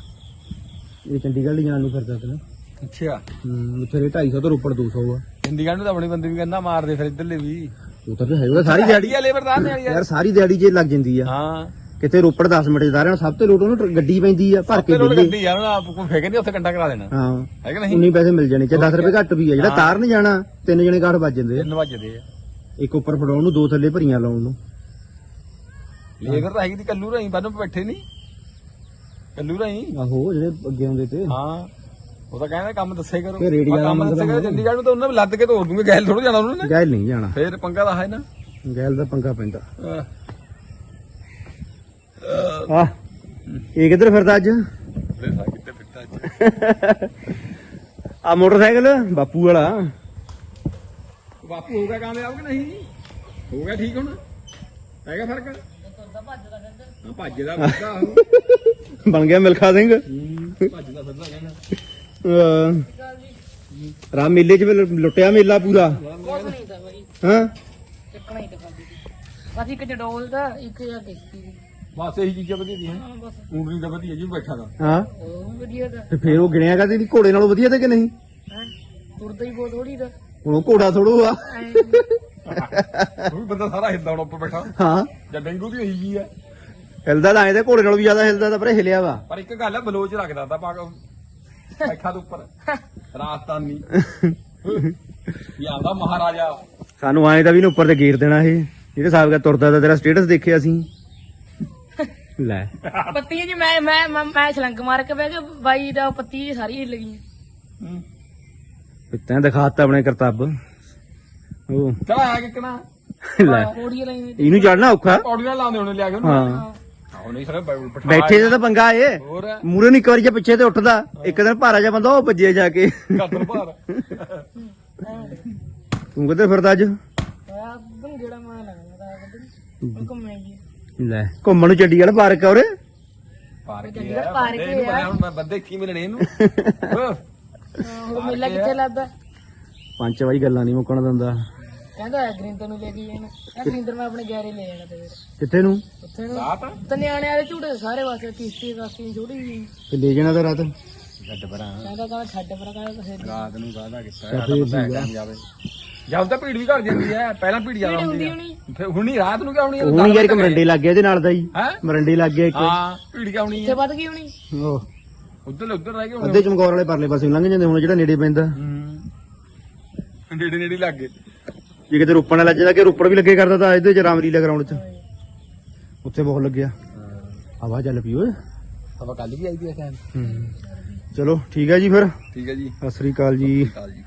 ਇਹ ਚੰਡੀਗੜ੍ਹ ਲੈ ਜਾਣ ਨੂੰ ਫਿਰਦਾ ਤਾਂ ਅੱਛਾ। ਹੂੰ ਉੱਥੇ ਦੇ 250 ਤੋਂ ਉੱਪਰ 200 ਆ। ਚੰਡੀਗੜ੍ਹ ਨੂੰ ਤਾਂ ਆਪਣੀ ਬੰਦੇ ਵੀ ਕਹਿੰਦਾ ਮਾਰਦੇ ਫਿਰ ਇੱਧਰਲੇ ਵੀ। ਉਹ ਤਾਂ ਫਿਰ ਹੈ ਉਹਦਾ ਸਾਰੀ ਦਿਹਾੜੀ ਆ ਲੇਬਰ ਦਾ ਨੇ ਯਾਰ ਸਾਰੀ ਦਿਹਾੜੀ ਜੇ ਲੱਗ ਜਾਂਦੀ ਆ। ਹਾਂ। ਕਿਤੇ ਰੋਪੜ 10 ਮਿੰਟ ਦਾ ਰਹਿਣਾ ਸਭ ਤੋਂ ਲੋਟ ਉਹਨੂੰ ਟਰ- ਗੱਡੀ ਪੈਂਦੀ ਆ ਭਰ ਕੇ ਤੇ ਗੱਡੀ ਆ ਉਹਨਾਂ ਆਪ ਕੋਈ ਫੇਕ ਨਹੀਂ ਉੱਥੇ ਕੰਡਾ ਕਰਾ ਦੇਣਾ। ਹਾਂ। ਹੈ ਕਿ ਨਹੀਂ? ਉਨੀ ਪੈਸੇ ਮਿਲ ਜਾਣੇ ਚਾ 10 ਰੁਪਏ ਘੱਟ ਵੀ ਆ ਜਿਹੜਾ। ਤਾਰ ਨਹੀਂ ਜਾਣਾ ਤਿੰਨ ਜਣੇ ਕਾਠ ਵੱਜ ਜਾਂਦੇ ਆ। ਤਿੰਨ ਵੱਜਦੇ ਆ। ਇੱਕ ਉੱਪਰ ਫੜਾਉਣ ਨੂੰ ਦੋ ਥੱਲੇ ਭਰੀਆਂ ਲਾਉਣ ਨੂੰ। ਲੇਬਰ ਤਾਂ ਹੈਗੀ ਦੀ ਕੱਲੂ ਰਹੀ ਬੰਨ ਬੈਠੇ ਨਹੀਂ ਕੱਲੂ ਰਹੀ। ਆਹੋ ਜਿਹੜੇ ਅੱਗੇ ਆਉਂਦੇ ਤੇ। ਹਾਂ। ਉਹ ਤਾਂ ਕਹਿੰਦਾ ਕੰਮ ਦੱਸੇ ਕਰੋ। ਰੇਹੜੀ ਵਾਲਾ ਕੰਮ ਦੱਸੇ ਕਰੋ। ਚੰਡੀਗੜ੍ਹ ਨੂੰ ਤਾਂ ਉਹਨਾਂ ਨੇ ਲੱਦ ਕੇ ਤੋੜ ਦੂੰਗੇ ਗੈਲ ਥੋੜਾ ਜਾਣਾ ਉਹਨਾਂ ਨੇ। ਗੈਲ ਨਹੀਂ ਜਾਣਾ। ਫੇਰ ਪੰਗਾ ਤਾਂ ਹੈ ਨਾ। ਗੈਲ ਦਾ ਪੰਗਾ ਪੈਂਦਾ। ਆ ਇਹ ਕਿੱਧਰ ਫਿਰਦਾ ਅੱਜ? ਕਿੱਥੇ ਆ ਮੋਟਰਸਾਈਕਲ ਬਾਪੂ ਵਾਲਾ। ਬਾਪੂ ਹੋ ਗਿਆ ਕਾਮਯਾਬ ਕਿ ਨਹੀਂ? ਹੋ ਗਿਆ ਠੀਕ ਹੁਣ। ਗਿਆ ਫ਼ਰਕ? ਭੱਜਦਾ ਫਿਰਦਾ ਉਹ। ਬਣ ਗਿਆ ਮਿਲਖਾ ਸਿੰਘ। ਭੱਜਦਾ ਫਿਰਦਾ ਕਹਿੰਦਾ। ਰਾਮ ਮੇਲੇ 'ਚ ਵੀ ਲੁ- ਲੁੱਟਿਆ ਮੇਲਾ ਪੂਰਾ? ਕੁਛ ਨਹੀਂ ਤਾਂ ਬਾਈ। ਹਾਂ? ਚੱਕਣਾ ਹੀ ਤਾਂ ਖਾਦੀ ਬਸ ਇੱਕ ਚਡੋਲ ਦਾ ਇੱਕ ਜਾਂ ਦੇਖੀ ਦੀ। ਬਸ ਇਹੀ ਚੀਜ਼ਾਂ ਵਧੀਆ ਦੀਆਂ। ਹਾਂ ਬਸ। ਉਂਗਲੀ ਤਾਂ ਵਧੀਆ ਜੀ ਬੈਠਾ ਦਾ ਹਾਂ? ਉਹ ਵੀ ਵਧੀਆ ਦਾ ਤੇ ਫੇਰ ਉਹ ਗਿਣਿਆ ਕਰਦੇ ਨਹੀਂ ਘੋੜੇ ਨਾਲੋਂ ਵਧੀਆ ਤੇ ਕਿ ਨਹੀਂ? ਹੈ? ਤੁਰਦਾ ਹੀ ਬਹੁਤ ਥੋੜੀ ਦਾ ਹੁਣ ਉਹ ਘੋੜਾ ਥੋੜੋ ਆ ਐਂ। ਉਹ ਵੀ ਬੰਦਾ ਸਾਰਾ ਹਿੱਲਦਾ ਹੁਣ ਉੱਪਰ ਬੈਠਾ। ਹਾਂ। ਜਾਂ ਡੈਂਗੂ ਦੀ ਇਹੀ ਜੀ ਆ। ਹਿਲਦਾ ਤਾਂ ਐਂ ਤੇ ਘੋੜੇ ਨਾਲੋਂ ਵੀ ਜ਼ਿਆਦਾ ਹਿਲਦਾ ਤਾਂ ਪਰ ਇਹ ਹਿਲਿਆ ਵਾ। ਪਰ ਇੱਕ ਗੱਲ ਹੈ ਬਲੋਚ ਰੱਖਦਾ ਤਾਂ ਪਾ ਬੈਠਾ ਦੇ ਉੱਪਰ। ਰਾਜਸਥਾਨੀ ਆਂਦਾ ਮਹਾਰਾਜਾ। ਸਾਨੂੰ ਐਂ ਤਾਂ ਵੀ ਨੂੰ ਉੱਪਰ ਤੇ ਗੇਰ ਦੇਣਾ ਇਹ। ਜਿਹੜੇ ਹਿਸਾਬ ਦਾ ਤੁਰਦਾ ਤਾਂ ਤੇਰਾ ਸਟੇਟਸ ਦੇਖਿਆ ਸੀ ਲੈ। ਪੱਤੀਆਂ ਜੀ ਮੈਂ ਮੈਂ ਮੈਂ- ਮੈਂ ਛਲੰਗ ਮਾਰ ਕੇ ਬਹਿ ਗਿਆ। ਬਾਈ ਦਾ ਉਹ ਪੱਤੀ ਜੀ ਸਾਰੀ ਹਿੱਲ ਗਈਆਂ ਤੈਂ ਦਿਖਾਤਾ ਆਪਣੇ ਕਰਤੱਬ ਉਹ। ਚਲਾ ਹੈ ਕਿਕਣਾ ਲੈ। ਇਹਨੂੰ ਚੜਨਾ ਔਖਾ। ਪੌੜੀਆਂ ਲਾਉਂਦੇ ਉਹਨੇ ਲਿਆ ਕੇ ਉਹਨੂੰ। ਹਾਂ। ਆਹ ਨਹੀਂ ਸਾਰੇ ਬਿਠਾ ਬੈਠੇ ਤੇ ਤਾਂ ਪੰਗਾ ਏ ਹੋਰ? ਮੂਰੇ ਨੂੰ ਇੱਕ ਵਾਰੀ ਜੇ ਪਿੱਛੇ ਤੇ ਉੱਠਦਾ ਇੱਕ ਦਿਨ ਭਾਰਾ ਜਿਹਾ ਬੰਦਾ ਉਹ ਵੱਜਿਆ ਜਾ ਕੇ। ਭਾਰ। ਤੂੰ ਕਿੱਧਰ ਫਿਰਦਾ ਅੱਜ? ਆ ਬੰਗੜਾ ਮਾਰ ਲੱਗਦਾ ਤਾਂ ਉਹ ਘੁੰਮੇ ਜੀ ਲੈ ਘੁੰਮਣ ਨੂੰ ਚੰਡੀਗੜ੍ਹ ਪਾਰਕ ਆ ਉਰੇ। ਪਾਰ ਕੇ ਚੰਡੀਗੜ੍ਹ ਆ, ਪਾਰ ਬੰਦੇ ਕੇ ਇਹਨੂੰ ਆ। ਪਤਾ ਹੁਣ ਮੈਂ ਬੰਦੇ ਕੀ ਮਿਲਣੇ ਇਹਨੂੰ। [laughs] ਹਾਂ, ਹੁਣ ਮੇਲਾ ਕਿੱਥੇ ਲੱਗਦਾ? ਪੰਜ ਵਾਰੀ ਗੱਲਾਂ ਨਹੀਂ ਮੁੱਕਣ ਦਿੰਦਾ। ਕਹਿੰਦਾ ਗ੍ਰਿੰਦਰ ਨੂੰ ਲੈ ਕੇ ਜਾਣਾ। ਇਹ ਗ੍ਰਿੰਦਰ ਮੈਂ ਆਪਣੇ ਗੈਰੇ ਲੈ ਜਾਣਾ ਤੇ ਫਿਰ। ਕਿੱਥੇ ਨੂੰ? ਉੱਥੇ ਨੂੰ। ਰਾਤ? ਤੇ ਨਿਆਣੇ ਵਾਲੇ ਝੂਟੇ ਸਾਰੇ ਵਾਸਤੇ ਕਿਸ਼ਤੀ ਕਾਸਤੀ ਜਿਹੀ। ਤੇ ਲੈ ਜਾਣਾ ਤਾਂ ਰਾਤ? ਛੱਡ ਪਰਾਂ। ਕਹਿੰਦਾ ਕਹਿੰਦਾ ਛੱਡ ਪਰ ਕਹਿੰਦਾ ਫਿਰ ਰਾਤ ਨੂੰ ਕਾਹਦਾ ਕੀਤਾ ਤਾਂ ਰਾਤ ਨੂੰ ਜਾਵੇ। ਜਦ ਤਾਂ ਭੀੜ ਵੀ ਘਰ ਜਾਂਦੀ ਹੈ ਪਹਿਲਾਂ ਭੀੜ ਜ਼ਿਆਦਾ ਹੁੰਦੀ ਹੈ ਫਿਰ ਹੁਣ ਨਹੀਂ ਰਾਤ ਨੂੰ ਕਿਉਂ ਨਹੀਂ ਉਹ ਨਹੀਂ ਯਾਰ ਇੱਕ ਮਰੰਡੇ ਲੱਗ ਗਿਆ ਇਹਦੇ ਨਾਲ ਦਾ ਹੀ। ਹੈ? ਮਰੰਡੇ ਲੱਗ ਗਿਆ ਇੱਕ। ਹਾਂ ਭੀੜ ਕਿਉਂ ਨਹੀਂ ਇੱਥੇ ਹੈ ਵੱਧ ਗਈ ਹੋਣੀ। ਉਹ ਉਧਰ ਉਧਰ ਰਹਿ ਗਏ ਹੁਣ ਅੱਧੇ ਚਮਕੌਰ ਵਾਲੇ ਪਰਲੇ ਪਾਸੇ ਲੰਘ ਜਾਂਦੇ ਹੁਣ ਜਿਹੜਾ ਨੇੜੇ ਪੈਂਦਾ। ਹੂੰ। ਨੇੜੇ ਨੇੜੇ ਲੱਗ ਗਏ। ਜੇ ਕਿਤੇ ਰੋਪਣ ਵਾਲਾ ਜਿਹੜਾ ਕਿ ਰੋਪੜ ਵੀ ਲੱਗੇ ਕਰਦਾ ਤਾਂ ਇਹਦੇ ਚ ਰਾਮਲੀਲਾ ਗਰਾਊਂਡ 'ਚ। ਉੱਥੇ ਬਹੁਤ ਲੱਗਿਆ ਹਵਾ ਚੱਲ ਪਈ ਓਏ। ਆਪਾਂ ਕੱਲ ਵੀ ਆਈ ਦੀ ਟਾਈਮ ਚਲੋ ਠੀਕ ਹੈ ਜੀ ਫਿਰ। ਠੀਕ ਹੈ ਜੀ। ਸਤਿ ਸ੍ਰੀ ਅਕਾਲ ਜੀ। ਕਾਲ ਜੀ।